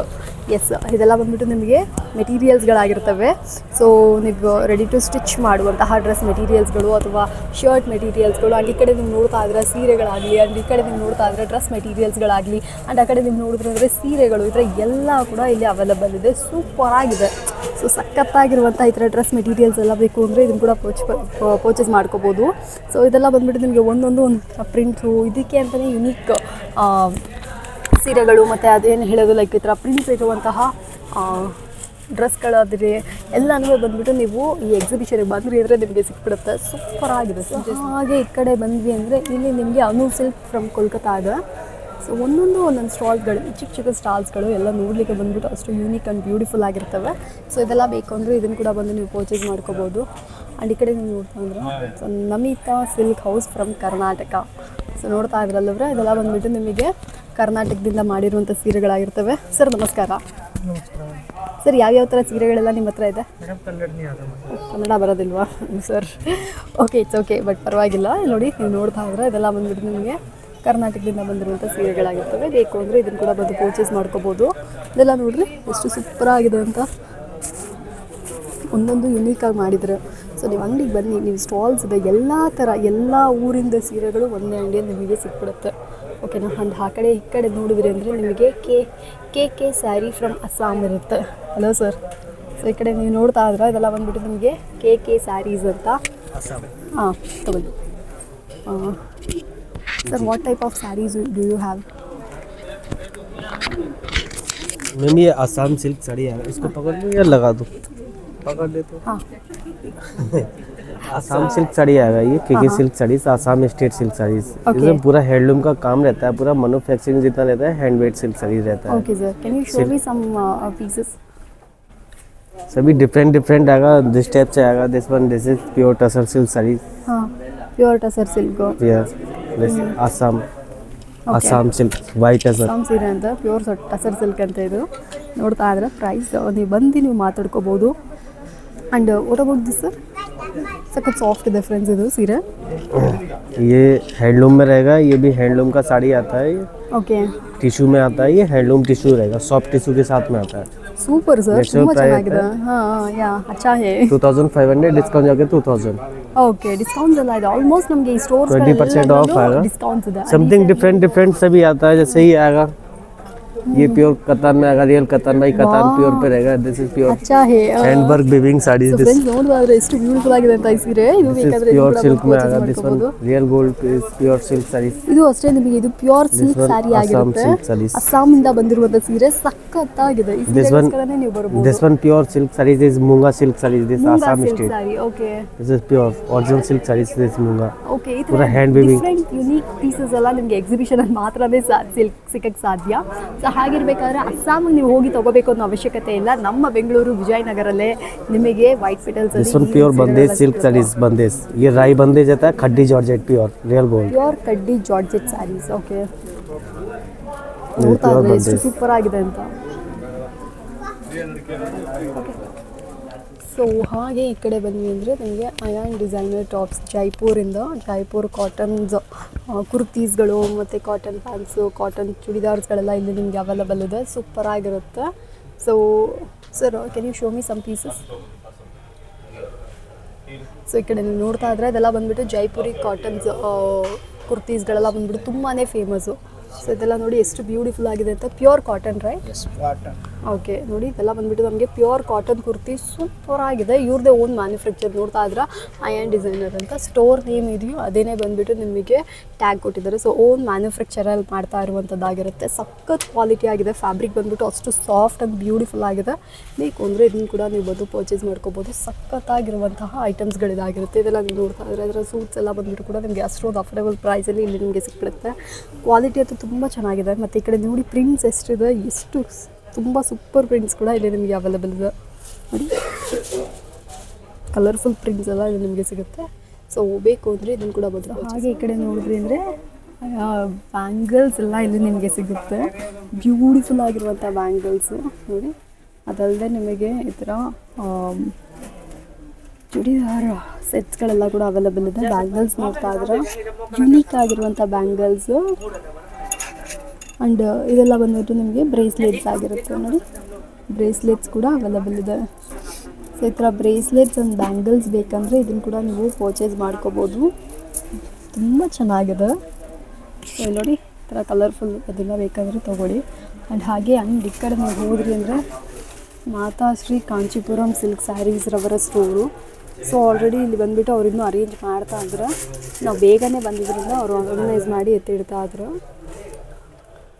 ಎಸ್ ಇದೆಲ್ಲ ಬಂದ್ಬಿಟ್ಟು ನಿಮಗೆ ಮೆಟೀರಿಯಲ್ಸ್ಗಳಾಗಿರ್ತವೆ ಸೊ ನೀವು ರೆಡಿ ಟು ಸ್ಟಿಚ್ ಮಾಡುವಂತಹ ಡ್ರೆಸ್ ಮೆಟೀರಿಯಲ್ಸ್ಗಳು ಅಥವಾ ಶರ್ಟ್ ಮೆಟೀರಿಯಲ್ಸ್ಗಳು ಆ್ಯಂಡ್ ಈ ಕಡೆ ನೀವು ನೋಡ್ತಾ ಇದ್ರೆ ಸೀರೆಗಳಾಗಲಿ ಆ್ಯಂಡ್ ಈ ಕಡೆ ನೀವು ನೋಡ್ತಾ ಇದ್ರೆ ಡ್ರೆಸ್ ಮೆಟೀರಿಯಲ್ಸ್ಗಳಾಗಲಿ ಆ್ಯಂಡ್ ಆ ಕಡೆ ನೀವು ನೋಡಿದ್ರೆ ಅಂದರೆ ಸೀರೆಗಳು, ಈ ಥರ ಎಲ್ಲ ಕೂಡ ಇಲ್ಲಿ ಅವೈಲಬಲ್ ಇದೆ. ಸೂಪರ್ ಆಗಿದೆ. ಸೊ ಸಖತ್ತಾಗಿರುವಂಥ ಈ ಥರ ಡ್ರೆಸ್ ಮೆಟೀರಿಯಲ್ಸ್ ಎಲ್ಲ ಬೇಕು ಅಂದರೆ ಇದನ್ನು ಕೂಡ ಪರ್ಚ್ ಪರ್ಚೇಸ್ ಮಾಡ್ಕೋಬೋದು. ಸೊ ಇದೆಲ್ಲ ಬಂದ್ಬಿಟ್ಟು ನಿಮಗೆ ಒಂದೊಂದು ಒಂದು ಪ್ರಿಂಟು ಇದಕ್ಕೆ ಅಂತಲೇ ಯುನೀಕ್ ಸೀರೆಗಳು ಮತ್ತು ಅದೇನು ಹೇಳೋದು ಲೈಕ್ ಈ ಥರ ಪ್ರಿಂಟ್ಸ್ ಇರುವಂತಹ ಡ್ರೆಸ್ಗಳಾದರೆ ಎಲ್ಲನೂ ಬಂದುಬಿಟ್ಟು ನೀವು ಈ ಎಕ್ಸಿಬಿಷನಿಗೆ ಬಂದ್ರಿ ಅಂದರೆ ನಿಮಗೆ ಸಿಕ್ಬಿಡುತ್ತೆ. ಸೂಪರ್ ಆಗಿದೆ ಹಾಗೆ ಈ ಕಡೆ ಬಂದ್ವಿ ಅಂದರೆ ಇಲ್ಲಿ ನಿಮಗೆ ಅನು ಸಿಲ್ಕ್ ಫ್ರಮ್ ಕೋಲ್ಕತ್ತಾ ಇದೆ ಸೊ ಒಂದೊಂದು ಒಂದೊಂದು ಸ್ಟಾಲ್ಸ್ಗಳು ಚಿಕ್ಕ ಚಿಕ್ಕ ಸ್ಟಾಲ್ಸ್ಗಳು ಎಲ್ಲ ನೋಡಲಿಕ್ಕೆ ಬಂದ್ಬಿಟ್ಟು ಅಷ್ಟು ಯೂನಿಕ್ ಆ್ಯಂಡ್ ಬ್ಯೂಟಿಫುಲ್ ಆಗಿರ್ತವೆ. ಸೊ ಇದೆಲ್ಲ ಬೇಕು ಅಂದರೆ ಇದನ್ನು ಕೂಡ ಬಂದು ನೀವು ಪರ್ಚೇಸ್ ಮಾಡ್ಕೋಬೋದು. ಆ್ಯಂಡ್ ಈ ಕಡೆ ನೀವು ನೋಡ್ತಾ ಅಂದ್ರೆ so Namita silk house from Karnataka so ನೋಡ್ತಾ ಇದ್ರಲ್ಲವ್ರೆ ಇದೆಲ್ಲ ಬಂದುಬಿಟ್ಟು ನಿಮಗೆ ಕರ್ನಾಟಕದಿಂದ ಮಾಡಿರುವಂಥ ಸೀರೆಗಳಾಗಿರ್ತವೆ. ಸರ್ ನಮಸ್ಕಾರ. ಸರ್ ಯಾವ್ಯಾವ ಥರ ಸೀರೆಗಳೆಲ್ಲ ನಿಮ್ಮ ಹತ್ರ ಇದೆ? Kannada ಬರೋದಿಲ್ವಾ? Sir okay it's okay but ಪರವಾಗಿಲ್ಲ. ನೋಡಿ ನೀವು ನೋಡ್ತಾ ಹೋದ್ರೆ ಇದೆಲ್ಲ ಬಂದ್ಬಿಟ್ಟು ನಿಮಗೆ ಕರ್ನಾಟಕದಿಂದ ಬಂದಿರುವಂಥ ಸೀರೆಗಳಾಗಿರ್ತವೆ. ಬೇಕು ಅಂದರೆ ಇದನ್ನು ಕೂಡ ಬಂದು ಪರ್ಚೇಸ್ ಮಾಡ್ಕೋಬೋದು. ಇದೆಲ್ಲ ನೋಡ್ರಿ ಎಷ್ಟು ಸೂಪರ್ ಆಗಿದೆ ಅಂತ. ಒಂದೊಂದು ಯುನೀಕಾಗಿ ಮಾಡಿದ್ರು. ಸೊ ನೀವು ಅಂಗಡಿಗೆ ಬನ್ನಿ ನೀವು ಸ್ಟಾಲ್ಸ್ ಇದೆ ಎಲ್ಲ ಥರ ಎಲ್ಲ ಊರಿಂದ ಸೀರೆಗಳು ಒಂದೇ ಅಂಗಡಿಯಲ್ಲಿ ನಿಮಗೆ ಸಿಕ್ಬಿಡುತ್ತೆ. ಓಕೆನಾ ಅಂಡ್ ಆ ಕಡೆ ಈ ಕಡೆ ನೋಡಿದ್ರಿ ಅಂದರೆ ನಿಮಗೆ K K K sari from Assam ಇರುತ್ತೆ ಹಲೋ ಸರ್ ಸೊ ಈ ಕಡೆ ನೀವು ನೋಡ್ತಾ ಇದ್ರೆ ಇದೆಲ್ಲ ಬಂದ್ಬಿಟ್ಟು ನಿಮಗೆ ಕೆ ಕೆ ಸ್ಯಾರೀಸ್ ಅಂತ ಹಾಂ ತಗೊಳ್ಳಿ sir what type of saris do you have ma'am ये आसाम सिल्क साड़ी है इसको पकड़ लो या लगा दो पकड़ ले तो हाँ आसाम सिल्क साड़ी आएगा ये के के silk saris Assam state silk saris Okay. इसमें पूरा हैंडलूम का काम रहता है पूरा मैन्युफैक्चरिंग जितना रहता है हैंडमेड सिल्क साड़ी रहता है okay sir can you show me some pieces सभी डिफरेंट डिफरेंट आएगा दिस टाइप से आएगा this one this is pure tussar silk sari हाँ pure tussar silk this Assam Assam silk white tussar Assam ಸೀರೆ ಅಂತ ಪ್ಯೂರ್ ಟಸರ್ ಸಿಲ್ಕ್ ಅಂತ ಇದು ನೋಡ್ತಾ ಇದ್ರೆ ಪ್ರೈಸ್ ನೀವು ಬಂದು ನೀವು ಮಾತಾಡ್ಕೋಬೋದು and what about this sir ಸಖತ್ ಸಾಫ್ಟ್ ಇದೆ ಫ್ರೆಂಡ್ಸ್ ಇದು ಸೀರೆ ये हैंडलूम में रहेगा ये भी हैंडलूम का साड़ी आता है ಓಕೆ टिश्यू में आता है ये हैंडलूम टिश्यू रहेगा सॉफ्ट टिश्यू के साथ में आता है ಸೂಪರ್ ಸರ್ That's ತುಂಬ your price, ಚೆನ್ನಾಗಿದೆ ಹಾಂ ಯಾ ಅಚ್ಚಾ ಹೇ 2500 डिस्काउंट जाके 2000 ಓಕೆ ಡಿಸ್ಕೌಂಟ್ಸ್ ಎಲ್ಲ ಇದೆ ಆಲ್ಮೋಸ್ಟ್ ನಮಗೆ ಈ ಸ್ಟೋರ್ಸ್ 20% off आएगा ಡಿಸ್ಕೌಂಟ್ಸ್ ಇದೆ समथिंग डिफरेंट डिफरेंट सभी आता है जैसे ही आएगा ये प्योर कतान में आएगा रियल कतान भाई कतान प्योर पे रहेगा this is pure ಅಚ್ಚಾ hey hand work weaving sari this friends ನೋಡಿದ್ರೆ ಎಷ್ಟು ಬ್ಯೂಟಿಫುಲ್ ಆಗಿದೆ ಅಂತ ಈ ಸೀರೆ ಇದು दिस इज ಬೇಕಾದ್ರೆ ಇದು प्योर ಕೂಡ सिल्क में purchase आएगा दिस वन ಮಾಡ್ಕೋಬೋದು real gold is pure silk sari ಇದು ಅಷ್ಟೇ ನಿಮಗೆ ಇದು pure silk one sari Assam ಆಗಿರುತ್ತೆ silk sarees. ಅಸ್ಸಾಮಿಂದ ಬಂದಿರುವಂತ ಸೀರೆ ಸಖತ್ತಾಗಿದೆ ಈ This one- ಸೀರೆಗೋಸ್ಕರನೇ ನೀವು ಬರ್ಬೋದು this one pure silk sari this muga silk sari this Assam silk state sari okay this is pure original silk sari this muga okay ಈ ಪೂರ ಥರ hand weaving. Different unique pieces ಎಲ್ಲ ನಿಮಗೆ ಎಕ್ಸಿಬಿಷನ್ ಅಲ್ಲಿ ಮಾತ್ರನೇ ಸಿಲ್ಕ್ ಸಿಕ್ಕಕ್ಕೆ ಸಾಧ್ಯ ಸೊ ಹಾಗಿರ್ಬೇಕಾದ್ರೆ ಅಸ್ಸಾಮಿಗೆ ನೀವು ಹೋಗಿ ತಗೋಬೇಕು ಅನ್ನೋ ಅವಶ್ಯಕತೆ ಇಲ್ಲ ನಮ್ಮ ಬೆಂಗಳೂರು ವಿಜಯನಗರಲ್ಲೇ ನಿಮಗೆ white petals this one pure bandhej silk saris bandhej ये राई बंदेज आता है khaddi georgette pure real gold pure khaddi georgette saris okay ನೋಡ್ತಾ ಇದ್ರೆ ಎಷ್ಟು ಸೂಪರ್ ಆಗಿದೆ ಅಂತ ಸೊ ಹಾಗೆ ಈ ಕಡೆ ಬಂದ್ವಿ ಅಂದರೆ ನನಗೆ ಅಯಾನ್ ಡಿಸೈನರ್ ಟಾಪ್ಸ್ ಜೈಪುರಿಂದ, ಜೈಪುರ್ ಕಾಟನ್ಸ್ ಕುರ್ತೀಸ್ಗಳು ಮತ್ತು ಕಾಟನ್ ಪ್ಯಾಂಟ್ಸು ಕಾಟನ್ ಚೂಡಿದಾರ್ಸ್ಗಳೆಲ್ಲ ಇಲ್ಲಿ ನಿಮಗೆ ಅವೈಲಬಲ್ ಇದೆ. ಸೂಪರ್ ಆಗಿರುತ್ತೆ. So sir can you show me some pieces so ಈ ಕಡೆ ನೀವು ನೋಡ್ತಾ ಇದ್ರೆ ಅದೆಲ್ಲ ಬಂದ್ಬಿಟ್ಟು ಜೈಪುರಿ ಕಾಟನ್ಸ್ ಕುರ್ತೀಸ್ಗಳೆಲ್ಲ ಬಂದ್ಬಿಟ್ಟು ತುಂಬಾ ಫೇಮಸ್ಸು ಸೊ ಇದೆಲ್ಲ ನೋಡಿ ಎಷ್ಟು ಬ್ಯೂಟಿಫುಲ್ ಆಗಿದೆ ಅಂತ. ಪ್ಯೂರ್ ಕಾಟನ್ ರೈಟ್ ಓಕೆ, ನೋಡಿ, ಇದೆಲ್ಲ ಬಂದ್ಬಿಟ್ಟು ನಮಗೆ ಪ್ಯೂರ್ ಕಾಟನ್ ಕುರ್ತಿ ಸೂಪರ್ ಆಗಿದೆ. ಇವ್ರದ್ದೇ ಓನ್ ಮ್ಯಾನುಫ್ಯಾಕ್ಚರ್ ನೋಡ್ತಾ ಇದ್ರೆ ಆ್ಯಂಡ್ ಡಿಸೈನರ್ ಅಂತ ಸ್ಟೋರ್ ನೇಮ್ ಇದೆಯೋ ಅದೇನೇ ಬಂದ್ಬಿಟ್ಟು ನಿಮಗೆ ಟ್ಯಾಗ್ ಕೊಟ್ಟಿದ್ದಾರೆ. ಸೊ ಓನ್ ಮ್ಯಾನುಫ್ಯಾಕ್ಚರಲ್ಲಿ ಮಾಡ್ತಾ ಇರುವಂಥದ್ದಾಗಿರುತ್ತೆ ಸಖತ್ ಕ್ವಾಲಿಟಿ ಆಗಿದೆ. ಫ್ಯಾಬ್ರಿಕ್ ಬಂದ್ಬಿಟ್ಟು ಅಷ್ಟು ಸಾಫ್ಟ್ ಆ್ಯಂಡ್ ಬ್ಯೂಟಿಫುಲ್ ಆಗಿದೆ. ಬೇಕು ಅಂದರೆ ಇದನ್ನು ಕೂಡ ನೀವು ಬಂದು ಪರ್ಚೇಸ್ ಮಾಡ್ಕೋಬೋದು. ಸಖತ್ತಾಗಿರುವಂತಹ ಐಟಮ್ಸ್ಗಳಿದಾಗಿರುತ್ತೆ ಇದೆಲ್ಲ ನೀವು ನೋಡ್ತಾ ಇದ್ರೆ ಅದರ ಸೂಟ್ಸ್ ಎಲ್ಲ ಬಂದ್ಬಿಟ್ಟು ಕೂಡ ನಿಮಗೆ ಅಷ್ಟೊಂದು ಅಫೋರ್ಡೆಬಲ್ ಪ್ರೈಸಲ್ಲಿ ಇಲ್ಲಿ ನಿಮಗೆ ಸಿಕ್ಬಿಡುತ್ತೆ. ಕ್ವಾಲಿಟಿ ಅಂತೂ ತುಂಬ ಚೆನ್ನಾಗಿದೆ. ಮತ್ತು ಈ ಕಡೆ ನೋಡಿ ಪ್ರಿಂಟ್ಸ್ ಎಷ್ಟಿದೆ? ಎಷ್ಟು ತುಂಬ ಸೂಪರ್ ಪ್ರಿಂಟ್ಸ್ ಕೂಡ ಇಲ್ಲಿ ನಿಮಗೆ ಅವೈಲೇಬಲ್ ಇದೆ ನೋಡಿ. ಕಲರ್ಫುಲ್ ಪ್ರಿಂಟ್ಸ್ ಎಲ್ಲ ಇಲ್ಲಿ ನಿಮಗೆ ಸಿಗುತ್ತೆ. ಸೊ ಬೇಕು ಅಂದರೆ ಇದನ್ನು ಕೂಡ ಬಂದರೆ ಹಾಗೆ ಈ ಕಡೆ ನೋಡಿದ್ರಿ ಅಂದರೆ ಬ್ಯಾಂಗಲ್ಸ್ ಎಲ್ಲ ಇಲ್ಲಿ ನಿಮಗೆ ಸಿಗುತ್ತೆ. ಬ್ಯೂಟಿಫುಲ್ ಆಗಿರುವಂಥ ಬ್ಯಾಂಗಲ್ಸು ನೋಡಿ. ಅದಲ್ಲದೆ ನಿಮಗೆ ಈ ಥರ ಚೂಡಿದಾರ ಚೂಡಿದಾರ್ ಸೆಟ್ಸ್ಗಳೆಲ್ಲ ಕೂಡ ಅವೈಲೇಬಲ್ ಇದೆ. ಬ್ಯಾಂಗಲ್ಸ್ ನೋಡ್ತಾ ಇದ್ರೆ ಯುನೀಕ್ ಆಗಿರುವಂಥ ಬ್ಯಾಂಗಲ್ಸು ಆ್ಯಂಡ್ ಇದೆಲ್ಲ ಬಂದ್ಬಿಟ್ಟು ನಿಮಗೆ ಬ್ರೇಸ್ಲೆಟ್ಸ್ ಆಗಿರುತ್ತೆ ನೋಡಿ. ಬ್ರೇಸ್ಲೆಟ್ಸ್ ಕೂಡ ಅವೈಲೇಬಲ್ ಇದೆ. ಸೊ ಈ ಥರ ಬ್ರೇಸ್ಲೆಟ್ಸ್ ಆ್ಯಂಡ್ ಬ್ಯಾಂಗಲ್ಸ್ ಬೇಕಂದರೆ ಇದನ್ನು ಕೂಡ ನೀವು ಪರ್ಚೇಸ್ ಮಾಡ್ಕೋಬೋದು. ತುಂಬ ಚೆನ್ನಾಗಿದೆ. ಸೊ ನೋಡಿ, ಈ ಥರ ಕಲರ್ಫುಲ್ ಅದೆಲ್ಲ ಬೇಕಾದರೆ ತೊಗೊಳ್ಳಿ. ಆ್ಯಂಡ್ ಹಾಗೆ ಹಂಗೆ ಈ ಕಡೆ ನೀವು ಹೋದ್ರಿ ಅಂದರೆ ಮಾತಾಶ್ರೀ ಕಾಂಚೀಪುರಂ ಸಿಲ್ಕ್ ಸ್ಯಾರೀಸ್ ರವರ ಸ್ಟೋರು ಸೊ ಆಲ್ರೆಡಿ ಇಲ್ಲಿ ಬಂದುಬಿಟ್ಟು ಅವರಿನ್ನೂ ಅರೇಂಜ್ ಮಾಡ್ತಾ ಇದ್ರೆ, ನಾವು ಬೇಗನೆ ಬಂದಿದ್ದರಿಂದ ಅವರು ಆರ್ಗನೈಸ್ ಮಾಡಿ ಎತ್ತಿಡ್ತಾ ಇದ್ರು.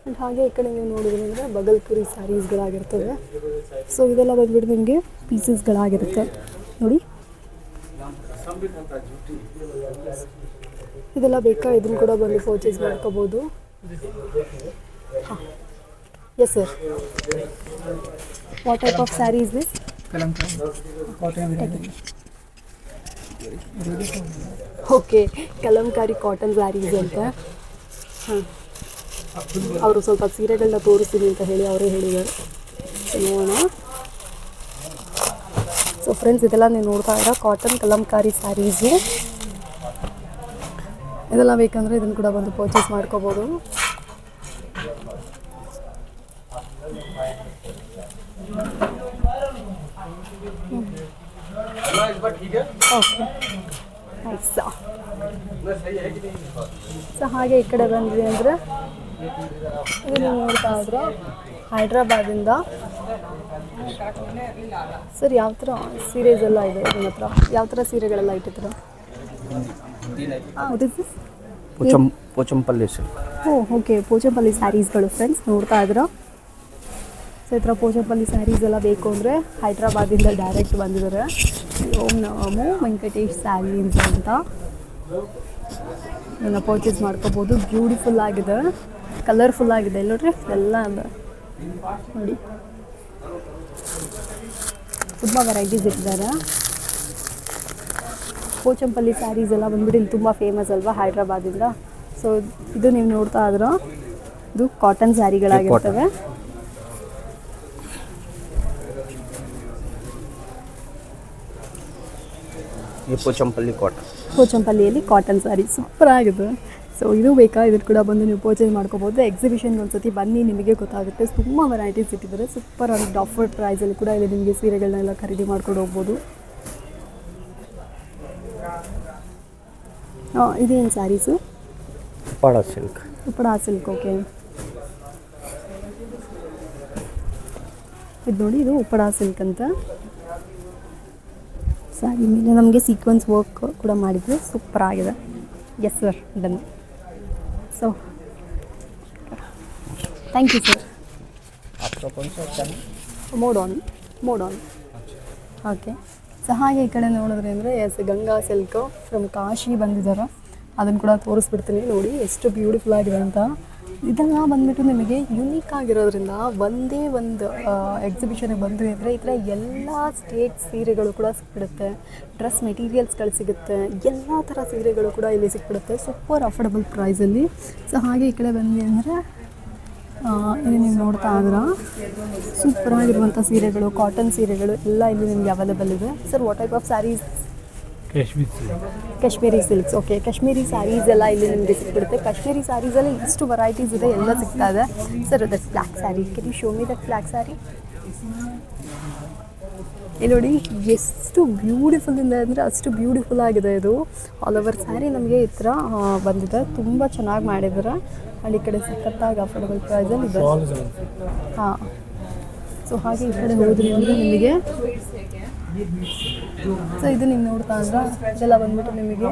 ಆ್ಯಂಡ್ ಹಾಗೆ ಈ ಕಡೆ ನೀವು ನೋಡಿದ್ರಿ ಅಂದರೆ ಬಗಲ್ಪುರಿ ಸ್ಯಾರೀಸ್ಗಳಾಗಿರ್ತವೆ ಸೊ ಇದೆಲ್ಲ ಬಂದ್ಬಿಟ್ಟು ನಿಮಗೆ ಪೀಸಸ್ಗಳಾಗಿರುತ್ತೆ. ನೋಡಿ. ಇದೆಲ್ಲ ಬೇಕಾ? ಇದನ್ನು ಕೂಡ ಬಂದು ಪರ್ಚೇಸ್ ಮಾಡ್ಕೋಬೋದು. ಹಾಂ. Yes sir what type of saris is this okay Kalamkari cotton saris ಅಂತ. ಹಾಂ. ಅವರು ಸ್ವಲ್ಪ ಸೀರೆಗಳನ್ನ ತೋರಿಸ್ತೀನಿ ಅಂತ ಹೇಳಿ ಅವರೇ ಹೇಳಿದ್ದಾರೆ. ನೋಡೋಣ. ಸೊ ಫ್ರೆಂಡ್ಸ್ ಇದೆಲ್ಲ ನೀವು ನೋಡ್ತಾ ಇರೋ ಕಾಟನ್ ಕಲಂಕಾರಿ ಸ್ಯಾರೀಸು ಇದೆಲ್ಲ ಬೇಕಂದರೆ ಇದನ್ನು ಕೂಡ ಬಂದು ಪರ್ಚೇಸ್ ಮಾಡ್ಕೋಬೋದು. ಸೊ ಹಾಗೆ ಈ ಕಡೆ ಬಂದ್ವಿ ಅಂದರೆ ಇಲ್ಲಿ ನೋಡ್ತಾ ಇದ್ರೆ ಹೈದ್ರಾಬಾದಿಂದ ಸರ್ ಯಾವ ಥರ ಸೀರೆಸ್ ಎಲ್ಲ ಇದೆ ನಿಮ್ಮ ಹತ್ರ? ಯಾವ ಥರ ಸೀರೆಗಳೆಲ್ಲ ಇಟ್ಟಿದ್ರು ಪೋಚಂಪಲ್ಲಿ ಓ ಓಕೆ. ಪೋಚಂಪಲ್ಲಿ ಸ್ಯಾರೀಸ್ಗಳು ಫ್ರೆಂಡ್ಸ್ ನೋಡ್ತಾ ಇದ್ರ ಸೊ ಈ ಥರ ಪೋಚಂಪಲ್ಲಿ ಸ್ಯಾರೀಸ್ ಎಲ್ಲ ಬೇಕು ಅಂದರೆ ಹೈದ್ರಾಬಾದಿಂದ ಡೈರೆಕ್ಟ್ ಬಂದಿದ್ದಾರೆ. ಓಂ ನಮೋ ವೆಂಕಟೇಶ್ ಸ್ಯಾರೀಸ್ ಅಂತ. ಪರ್ಚೇಸ್ ಮಾಡ್ಕೋಬೋದು. ಬ್ಯೂಟಿಫುಲ್ ಆಗಿದೆ. ಕಲರ್ಫುಲ್ ಆಗಿದೆ ನೋಡ್ರಿ. ಎಲ್ಲ ಅದ. ನೋಡಿ. ತುಂಬ ವೆರೈಟೀಸ್ ಇಟ್ಟಿದ್ದಾರೆ ಕೋಚಂಪಲ್ಲಿ ಸ್ಯಾರೀಸ್ ಎಲ್ಲ ಬಂದ್ಬಿಟ್ಟು ಇಲ್ಲಿ ತುಂಬ ಫೇಮಸ್ ಅಲ್ವಾ ಹೈದ್ರಾಬಾದಿಂದ. ಸೊ ಇದು ನೀವು ನೋಡ್ತಾ ಇದ್ರೆ ಇದು ಕಾಟನ್ ಸ್ಯಾರಿಗಳಾಗಿರ್ತವೆ ಕೋಚಂಪಲ್ಲಿ ಕಾಟನ್ ಕೋಚಂಪಲ್ಲಿಯಲ್ಲಿ ಕಾಟನ್ ಸ್ಯಾರಿ ಸೂಪರ್ ಆಗಿದೆ. ಸೊ ಇದು ಬೇಕಾ? ಇದ್ರ ಕೂಡ ಬಂದು ನೀವು ಪರ್ಚೇಸ್ ಮಾಡ್ಕೋಬೋದು. ಎಕ್ಸಿಬಿಷನ್ಗೆ ಒಂದ್ಸತಿ ಬನ್ನಿ ನಿಮಗೆ ಗೊತ್ತಾಗುತ್ತೆ. ತುಂಬ ವೆರೈಟೀಸ್ ಇಟ್ಟಿದ್ದಾರೆ ಸೂಪರ್ ಆಗಿ ಆಫರ್ ಪ್ರೈಸಲ್ಲಿ ಕೂಡ ಇಲ್ಲಿ ನಿಮಗೆ ಸೀರೆಗಳನ್ನೆಲ್ಲ ಖರೀದಿ ಮಾಡ್ಕೊಂಡು ಹೋಗ್ಬೋದು. ಹಾಂ ಇದೇನು saris Uppada silk Uppada silk okay ಇದು ನೋಡಿ ಇದು ಉಪ್ಪಡಾ ಸಿಲ್ಕ್ ಅಂತ. ಸ್ಯಾರಿ ಮೇಲೆ ನಮಗೆ ಸೀಕ್ವೆನ್ಸ್ ವರ್ಕ್ ಕೂಡ ಮಾಡಿದರೆ ಸೂಪರ್ ಆಗಿದೆ. Yes sir done so thank you sir आपका कौन सा अच्छा है ಮೋಡಾನ್ ಮೋಡಾನ್ ಓಕೆ ಸೊ ಹಾಗೆ ಈ ಕಡೆ ನೋಡಿದ್ರೆ ಅಂದರೆ S Ganga silk from Kashi ಬಂದಿದ್ದಾರೆ ಅದನ್ನು ಕೂಡ ತೋರಿಸ್ಬಿಡ್ತೀನಿ ನೋಡಿ ಎಷ್ಟು ಬ್ಯೂಟಿಫುಲ್ ಆಗಿದೆ ಅಂತ ಇದೆಲ್ಲ ಬಂದ್ಬಿಟ್ಟು ನಿಮಗೆ ಯುನೀಕ್ ಆಗಿರೋದ್ರಿಂದ ಒಂದೇ ಒಂದು ಎಕ್ಸಿಬಿಷನ್ಗೆ ಬಂದು ಅಂದರೆ ಈ ಥರ ಎಲ್ಲ ಸ್ಟೇಟ್ ಸೀರೆಗಳು ಕೂಡ ಸಿಕ್ಬಿಡುತ್ತೆ. ಡ್ರೆಸ್ ಮೆಟೀರಿಯಲ್ಸ್ಗಳು ಸಿಗುತ್ತೆ. ಎಲ್ಲ ಥರ ಸೀರೆಗಳು ಕೂಡ ಇಲ್ಲಿ ಸಿಕ್ಬಿಡುತ್ತೆ. ಸೂಪರ್ ಅಫೋರ್ಡಬಲ್ ಪ್ರೈಸಲ್ಲಿ ಸೊ ಹಾಗೆ ಈ ಕಡೆ ಬಂದ್ವಿ ಅಂದರೆ ಇಲ್ಲಿ ನೀವು ನೋಡ್ತಾ ಇದ್ರ ಸೂಪರ್ ಆಗಿರುವಂಥ ಸೀರೆಗಳು ಕಾಟನ್ ಸೀರೆಗಳು ಎಲ್ಲ ಇಲ್ಲಿ ನಿಮಗೆ ಅವೈಲೇಬಲ್ ಇದೆ. Sir what type of saris Kashmiri silks okay Kashmiri saris ಎಲ್ಲ ಇಲ್ಲಿ ನಿಮಗೆ ಸಿಕ್ಬಿಡುತ್ತೆ. ಕಾಶ್ಮೀರಿ ಸ್ಯಾರೀಸಲ್ಲಿ ಇಷ್ಟು ವೆರೈಟೀಸ್ ಇದೆ ಎಲ್ಲ ಸಿಗ್ತಾ ಇದೆ. Sir that black sari can you show me that black sari ಇಲ್ಲಿ ನೋಡಿ ಎಷ್ಟು ಬ್ಯೂಟಿಫುಲ್ ಇಲ್ಲ ಅಂದರೆ ಅಷ್ಟು ಬ್ಯೂಟಿಫುಲ್ ಆಗಿದೆ ಇದು. ಆಲ್ ಓವರ್ ಸ್ಯಾರಿ ನಮಗೆ ಈ ಥರ ಬಂದಿದೆ. ತುಂಬ ಚೆನ್ನಾಗಿ ಮಾಡಿದ್ದಾರೆ. ಆ್ಯಂಡ್ ಈ ಕಡೆ ಸಖತ್ತಾಗಿ ಅಫೋರ್ಡಬಲ್ ಪ್ರೈಸಲ್ಲಿ ಇದೆ. ಹಾಂ. ಸೊ ಹಾಗೆ ಈ ಕಡೆ ಹೋದ್ರಿ ಅಂದರೆ ನಿಮಗೆ ಸೊ ಇದು ನೀವು ನೋಡ್ತಾ ಅಂದ್ರೆ ಇದೆಲ್ಲ ಬಂದ್ಬಿಟ್ಟು ನಿಮಗೆ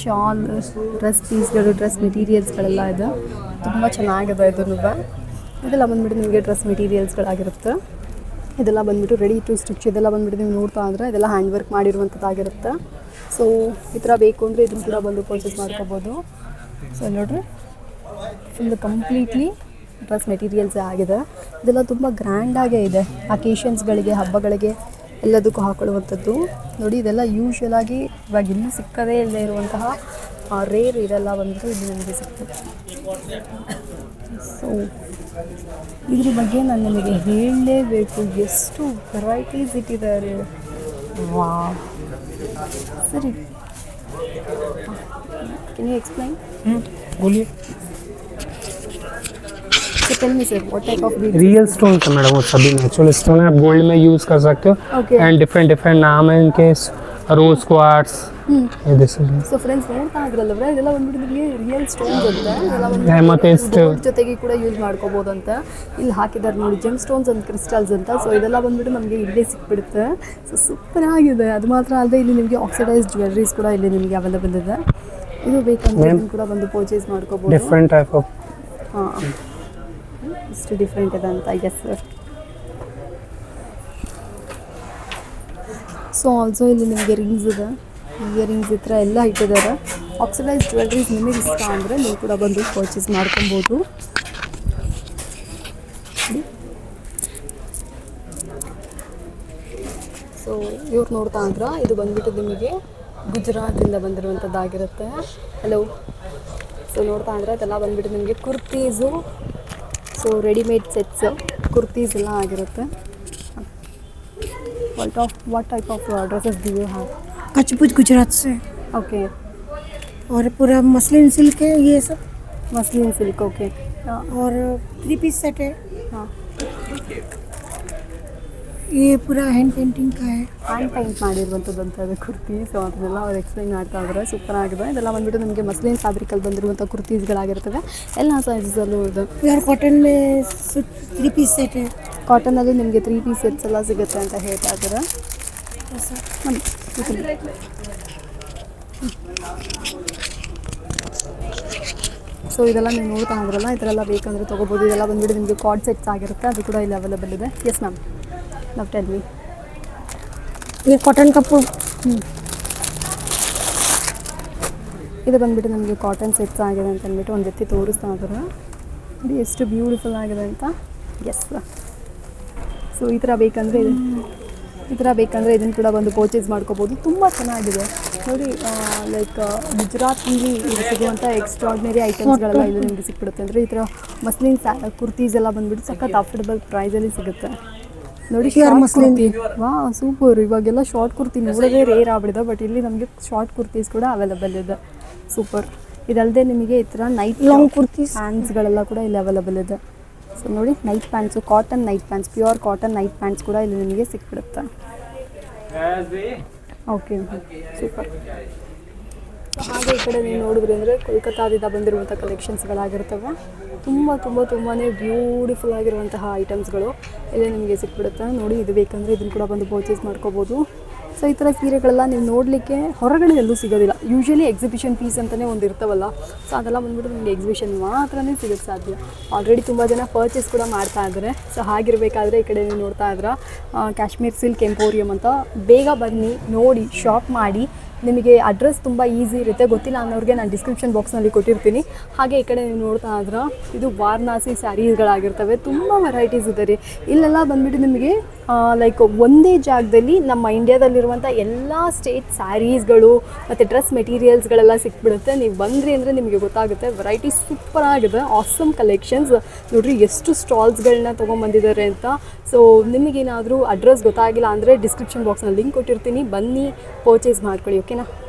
ಶಾಲ್ ಡ್ರೆಸ್ ಪೀಸ್ಗಳು ಡ್ರೆಸ್ ಮೆಟೀರಿಯಲ್ಸ್ಗಳೆಲ್ಲ ಇದೆ. ತುಂಬ ಚೆನ್ನಾಗಿದೆ ಇದನ್ನು. ಇದೆಲ್ಲ ಬಂದ್ಬಿಟ್ಟು ನಿಮಗೆ ಡ್ರೆಸ್ ಮೆಟೀರಿಯಲ್ಸ್ಗಳಾಗಿರುತ್ತೆ ಇದೆಲ್ಲ ಬಂದ್ಬಿಟ್ಟು ರೆಡಿ ಟು ಸ್ಟಿಚ್ ಇದೆಲ್ಲ ಬಂದ್ಬಿಟ್ಟು ನೀವು ನೋಡ್ತಾ ಅಂದರೆ ಇದೆಲ್ಲ ಹ್ಯಾಂಡ್ ವರ್ಕ್ ಮಾಡಿರುವಂಥದ್ದಾಗಿರುತ್ತೆ. ಸೊ ಈ ಥರ ಬೇಕು ಅಂದರೆ ಇದನ್ನು ಕೂಡ ಬಂದು ಪರ್ಚೇಸ್ ಮಾಡ್ಕೋಬೋದು. ಸೊ ನೋಡ್ರಿ. ಫುಲ್ ಕಂಪ್ಲೀಟ್ಲಿ ಡ್ರೆಸ್ ಮೆಟೀರಿಯಲ್ಸೇ ಆಗಿದೆ. ಇದೆಲ್ಲ ತುಂಬ ಗ್ರ್ಯಾಂಡಾಗೇ ಇದೆ. ಅಕೇಶನ್ಸ್ಗಳಿಗೆ ಹಬ್ಬಗಳಿಗೆ. ಎಲ್ಲದಕ್ಕೂ ಹಾಕೊಳ್ಳುವಂಥದ್ದು. ನೋಡಿ, ಇದೆಲ್ಲ ಯೂಶ್ವಲ್ ಆಗಿ ಇವಾಗ ಇಲ್ಲಿ ಸಿಕ್ಕದೇ ಇಲ್ಲದೆ ಇರುವಂತಹ ರೇರ್ ಇರಲ್ಲ ಬಂದು ಇಲ್ಲಿ ನನಗೆ ಸಿಗ್ತದೆ ಸೊ ಇದ್ರ ಬಗ್ಗೆ ನಾನು ನಿಮಗೆ ಹೇಳಲೇಬೇಕು. ಎಷ್ಟು ವೆರೈಟೀಸ್ ಇಟ್ಟಿದ್ದಾರೆ. ವಾ ಸರಿ. ಎಕ್ಸ್ಪ್ಲೈನ್ बोलिए so tell me sir what type of real stone है मैडम वो सभी नेचुरल स्टोन है आप गोल्ड में यूज़ कर सकते हो Okay. एंड डिफरेंट डिफरेंट नाम है इनके rose quartz this so friends ನೋಡ್ತಾ ಇದ್ರಲ್ಲವ್ರೆ ಇದೆಲ್ಲ ಬಂದ್ಬಿಟ್ಟು ನಿಮಗೆ ರಿಯಲ್ ಸ್ಟೋನ್ಸ್ ಅಂತ ಇದೆಲ್ಲ Amethyst. ಬಂದ್ಬಿಟ್ಟು gold ಜೊತೆಗೆ ಕೂಡ ಯೂಸ್ ಮಾಡ್ಕೋಬೋದು ಅಂತ ಇಲ್ಲಿ ಹಾಕಿದ್ದಾರೆ ನೋಡಿ ಜೆಮ್ ಸ್ಟೋನ್ಸ್ ಅಂಡ್ ಕ್ರಿಸ್ಟಲ್ಸ್ ಅಂತ ಸೊ ಇದೆಲ್ಲ ಬಂದ್ಬಿಟ್ಟು ನಮಗೆ ಇಲ್ಲೇ ಸಿಕ್ಬಿಡುತ್ತೆ ಸೊ ಸೂಪರ್ ಆಗಿದೆ ಅದು ಮಾತ್ರ ಅಲ್ಲದೆ ಇಲ್ಲಿ ನಿಮಗೆ ಆಕ್ಸಿಡೈಸ್ ಜ್ಯುವೆಲ್ರೀಸ್ ಕೂಡ ಇಲ್ಲಿ ನಿಮಗೆ ಅವೈಲೇಬಲ್ ಇದೆ ಇದು ಬೇಕಂದ್ರೆ ಇದನ್ನು ಕೂಡ ಬಂದು ಪರ್ಚೇಸ್ ಮಾಡ್ಕೋಬೋದು डिफरेंट टाइप ऑफ ಹಾಂ ಇಷ್ಟು ಡಿಫ್ರೆಂಟ್ ಇದೆ ಅಂತ ಎಸ್ ಸರ್ ಸೊ ಆಲ್ಸೋ ಇಲ್ಲಿ ನಿಮಗೆ ರಿಂಗ್ಸ್ ಇದೆ. ಇಯರಿಂಗ್ಸ್ ಈ ಥರ ಎಲ್ಲ ಇಟ್ಟಿದ್ದಾರೆ. ಆಕ್ಸಿಡೈಸ್ ಜ್ಯುವೆಲ್ರೀಸ್ ನಿಮಗೆ ಇಷ್ಟ ಅಂದರೆ ನೀವು ಕೂಡ ಬಂದು ಪರ್ಚೇಸ್ ಮಾಡ್ಕೊಬೋದು. ಸೊ ಇವ್ರು ನೋಡ್ತಾ ಅಂದ್ರೆ ಇದು ಬಂದ್ಬಿಟ್ಟು ನಿಮಗೆ ಗುಜರಾತಿಂದ ಬಂದಿರುವಂಥದ್ದಾಗಿರುತ್ತೆ ಹಲೋ ಸೊ ನೋಡ್ತಾ ಅಂದರೆ ಅದೆಲ್ಲ ಬಂದ್ಬಿಟ್ಟು ನಿಮಗೆ kurtis so readymade sets kurtis ಎಲ್ಲ ಆಗಿರುತ್ತೆ what of what type of dresses do you have कचपुच Gujarat से ಓಕೆ और पूरा मसलिन सिल्क है ये सब ಮಸ್ಲಿನ್ ಸಿಲ್ಕ್ ಓಕೆ और थ्री पीस सेट है ಹಾಂ ಈ ಪೂರ ಹ್ಯಾಂಡ್ ಪೇಂಟಿಂಗ್ ಕಾಯ್. ಹ್ಯಾಂಡ್ ಪೇಂಟ್ ಮಾಡಿರುವಂಥದ್ದು ಅಂತ ಕುರ್ತಿ ಸೊ ಅದನ್ನೆಲ್ಲ ಅವ್ರು ಎಕ್ಸ್ಪ್ಲೈನ್ ಮಾಡ್ತಾ ಇದ್ದಾರೆ ಸೂಪರ್ ಆಗಿದೆ. ಇದೆಲ್ಲ ಬಂದ್ಬಿಟ್ಟು ನಮಗೆ ಮಸ್ಲಿನ್ ಫ್ಯಾಬ್ರಿಕಲ್ಲಿ ಬಂದಿರುವಂಥ ಕುರ್ತೀಸ್ಗಳಾಗಿರ್ತವೆ. ಎಲ್ಲ ಸೈಜಸಲ್ಲೂ ಇದೆ. ಇವ್ರ ಕಾಟನ್ ತ್ರೀ ಪೀಸ್ ಸೆಟ್ ಕಾಟನಲ್ಲಿ ನಿಮಗೆ ತ್ರೀ ಪೀಸ್ ಸೆಟ್ಸ್ ಎಲ್ಲ ಸಿಗುತ್ತೆ ಅಂತ ಹೇಳ್ತಾ ಇದ್ದಾರೆ ಸೊ ಇದೆಲ್ಲ ನೀವು ನೋಡ್ತಾ ಇದ್ರಲ್ಲ ಈ ಥರ ಎಲ್ಲ ಬೇಕಂದ್ರೆ ತೊಗೋಬೋದು. ಇದೆಲ್ಲ ಬಂದ್ಬಿಟ್ಟು ನಿಮಗೆ ಕಾಟ್ ಸೆಟ್ಸ್ ಆಗಿರುತ್ತೆ. ಅದು ಕೂಡ ಇಲ್ಲಿ ಅವೈಲೇಬಲ್ ಇದೆ. Yes ma'am Now tell me. ये ಕಾಟನ್ ಕಪ್ಪು ಇದು ಬಂದ್ಬಿಟ್ಟು ನಮಗೆ ಕಾಟನ್ ಸೆಟ್ಸ್ ಆಗಿದೆ ಅಂತ ಅಂದ್ಬಿಟ್ಟು ಒಂದು ಎತ್ತಿ ತೋರಿಸ್ತಾ ಇದ್ದಾರೆ ಇದು ಎಷ್ಟು ಬ್ಯೂಟಿಫುಲ್ ಆಗಿದೆ ಅಂತ. ಎಸ್ ಸೊ ಈ ಥರ ಬೇಕಂದರೆ ಇದು ಈ ಥರ ಬೇಕಂದರೆ ಇದನ್ನು ಕೂಡ ಬಂದು ಪರ್ಚೇಸ್ ಮಾಡ್ಕೋಬೋದು. ತುಂಬ ಚೆನ್ನಾಗಿದೆ. ನೋಡಿ ಲೈಕ್ ಗುಜರಾತ್ನಲ್ಲಿ ಸಿಗುವಂಥ ಎಕ್ಸ್ಟ್ರಾಡ್ನರಿ ಐಟಮ್ಸ್ಗಳೆಲ್ಲ ಇದು ನಿಮಗೆ ಸಿಕ್ಬಿಡುತ್ತೆ. ಅಂದರೆ ಈ ಥರ ಮಸ್ಲಿನ್ ಸ್ಯಾ ಕುರ್ತೀಸ್ ಎಲ್ಲ ಬಂದುಬಿಟ್ಟು ಸಖತ್ ಅಫೋರ್ಡಬಲ್ ಪ್ರೈಸಲ್ಲಿ ಸಿಗುತ್ತೆ. ನೋಡಿ ಶಾರ್ಟ್ ವಾ ಸೂಪರ್ ಇವಾಗೆಲ್ಲ ಶಾರ್ಟ್ ಕುರ್ತಿ ನೋಡೋದೇ ರೇರ್ ಆಗ್ಬಿಡಿದೆ ಬಟ್ ಇಲ್ಲಿ ನಮಗೆ ಶಾರ್ಟ್ ಕುರ್ತೀಸ್ ಕೂಡ ಅವೈಲೇಬಲ್ ಇದೆ. ಸೂಪರ್ ಇದಲ್ಲದೆ ನಿಮಗೆ ಈ ಥರ ನೈಟ್ ಲಾಂಗ್ ಕುರ್ತಿ ಪ್ಯಾಂಟ್ಸ್ಗಳೆಲ್ಲ ಕೂಡ ಇಲ್ಲಿ ಅವೈಲಬಲ್ ಇದೆ. ಸೊ ನೋಡಿ night pants cotton night pants pure cotton night pants ಕೂಡ ಇಲ್ಲಿ ನಿಮಗೆ ಸಿಕ್ಬಿಡುತ್ತೆ. ಓಕೆ ಸೂಪರ್ ಹಾಗೆ ಈ ಕಡೆ ನೀವು ನೋಡಿದ್ರಿ ಅಂದರೆ ಕೋಲ್ಕತ್ತಾದಿಂದ ಬಂದಿರುವಂಥ ಕಲೆಕ್ಷನ್ಸ್ಗಳಾಗಿರ್ತವೆ ತುಂಬ ತುಂಬ ತುಂಬಾ ಬ್ಯೂಟಿಫುಲ್ ಆಗಿರುವಂತಹ ಐಟಮ್ಸ್ಗಳು ಇಲ್ಲಿ ನಿಮಗೆ ಸಿಕ್ಬಿಡುತ್ತೆ. ನೋಡಿ, ಇದು ಬೇಕಂದರೆ ಇದನ್ನು ಕೂಡ ಬಂದು ಪರ್ಚೇಸ್ ಮಾಡ್ಕೋಬೋದು. ಸೊ ಈ ಥರ ಸೀರೆಗಳೆಲ್ಲ ನೀವು ನೋಡಲಿಕ್ಕೆ ಹೊರಗಡೆ ಎಲ್ಲೂ ಸಿಗೋದಿಲ್ಲ. ಯೂಶ್ವಲಿ ಎಕ್ಸಿಬಿಷನ್ ಪೀಸ್ ಅಂತಲೇ ಒಂದು ಇರ್ತವಲ್ಲ. ಸೊ ಅದೆಲ್ಲ ಬಂದ್ಬಿಟ್ಟು ನಿಮಗೆ ಎಕ್ಸಿಬಿಷನ್ ಮಾತ್ರನೇ ಸಿಗೋಕ್ಕೆ ಸಾಧ್ಯ. ಆಲ್ರೆಡಿ ತುಂಬ ಜನ ಪರ್ಚೇಸ್ ಕೂಡ ಮಾಡ್ತಾ ಇದ್ದಾರೆ ಸೊ ಹಾಗಿರಬೇಕಾದ್ರೆ ಈ ಕಡೆ ನೀವು ನೋಡ್ತಾ ಇದ್ರ ಕಾಶ್ಮೀರ್ ಸಿಲ್ಕ್ ಎಂಪೋರಿಯಂ ಅಂತ ಬೇಗ ಬನ್ನಿ, ನೋಡಿ ಶಾಪ್ ಮಾಡಿ ನಿಮಗೆ ಅಡ್ರೆಸ್ ತುಂಬ ಈಸಿ ಇರುತ್ತೆ. ಗೊತ್ತಿಲ್ಲ ಅನ್ನೋರಿಗೆ ನಾನು ಡಿಸ್ಕ್ರಿಪ್ಷನ್ ಬಾಕ್ಸ್ನಲ್ಲಿ ಕೊಟ್ಟಿರ್ತೀನಿ. ಹಾಗೆ ಈ ಕಡೆ ನೀವು ನೋಡ್ತಾ ಆದ್ರೆ ಇದು ವಾರಣಾಸಿ ಸ್ಯಾರೀಸ್ಗಳಾಗಿರ್ತವೆ. ತುಂಬ ವೆರೈಟೀಸ್ ಇದೆ ರೀ. ಇಲ್ಲೆಲ್ಲ ಬಂದುಬಿಟ್ಟು ನಿಮಗೆ ಲೈಕ್ ಒಂದೇ ಜಾಗದಲ್ಲಿ ನಮ್ಮ ಇಂಡಿಯಾದಲ್ಲಿರುವಂಥ ಎಲ್ಲ ಸ್ಟೇಟ್ ಸ್ಯಾರೀಸ್ಗಳು ಮತ್ತು ಡ್ರೆಸ್ ಮೆಟೀರಿಯಲ್ಸ್ಗಳೆಲ್ಲ ಸಿಕ್ಬಿಡುತ್ತೆ. ನೀವು ಬಂದ್ರಿ ಅಂದರೆ ನಿಮಗೆ ಗೊತ್ತಾಗುತ್ತೆ. ವೆರೈಟಿ ಸೂಪರ್ ಆಗಿದೆ. ಆಸಮ್ ಕಲೆಕ್ಷನ್ಸ್ ನೋಡ್ರಿ ಎಷ್ಟು ಸ್ಟಾಲ್ಸ್ಗಳನ್ನ ತೊಗೊಂಬಂದಿದ್ದಾರೆ ಅಂತ. ಸೊ ನಿಮಗೇನಾದರೂ ಅಡ್ರೆಸ್ ಗೊತ್ತಾಗಿಲ್ಲ ಅಂದರೆ ಡಿಸ್ಕ್ರಿಪ್ಷನ್ ಬಾಕ್ಸ್ನಲ್ಲಿ ಲಿಂಕ್ ಕೊಟ್ಟಿರ್ತೀನಿ. ಬನ್ನಿ ಪರ್ಚೇಸ್ ಮಾಡ್ಕೊಳ್ಳಿ ಓಕೆನಾ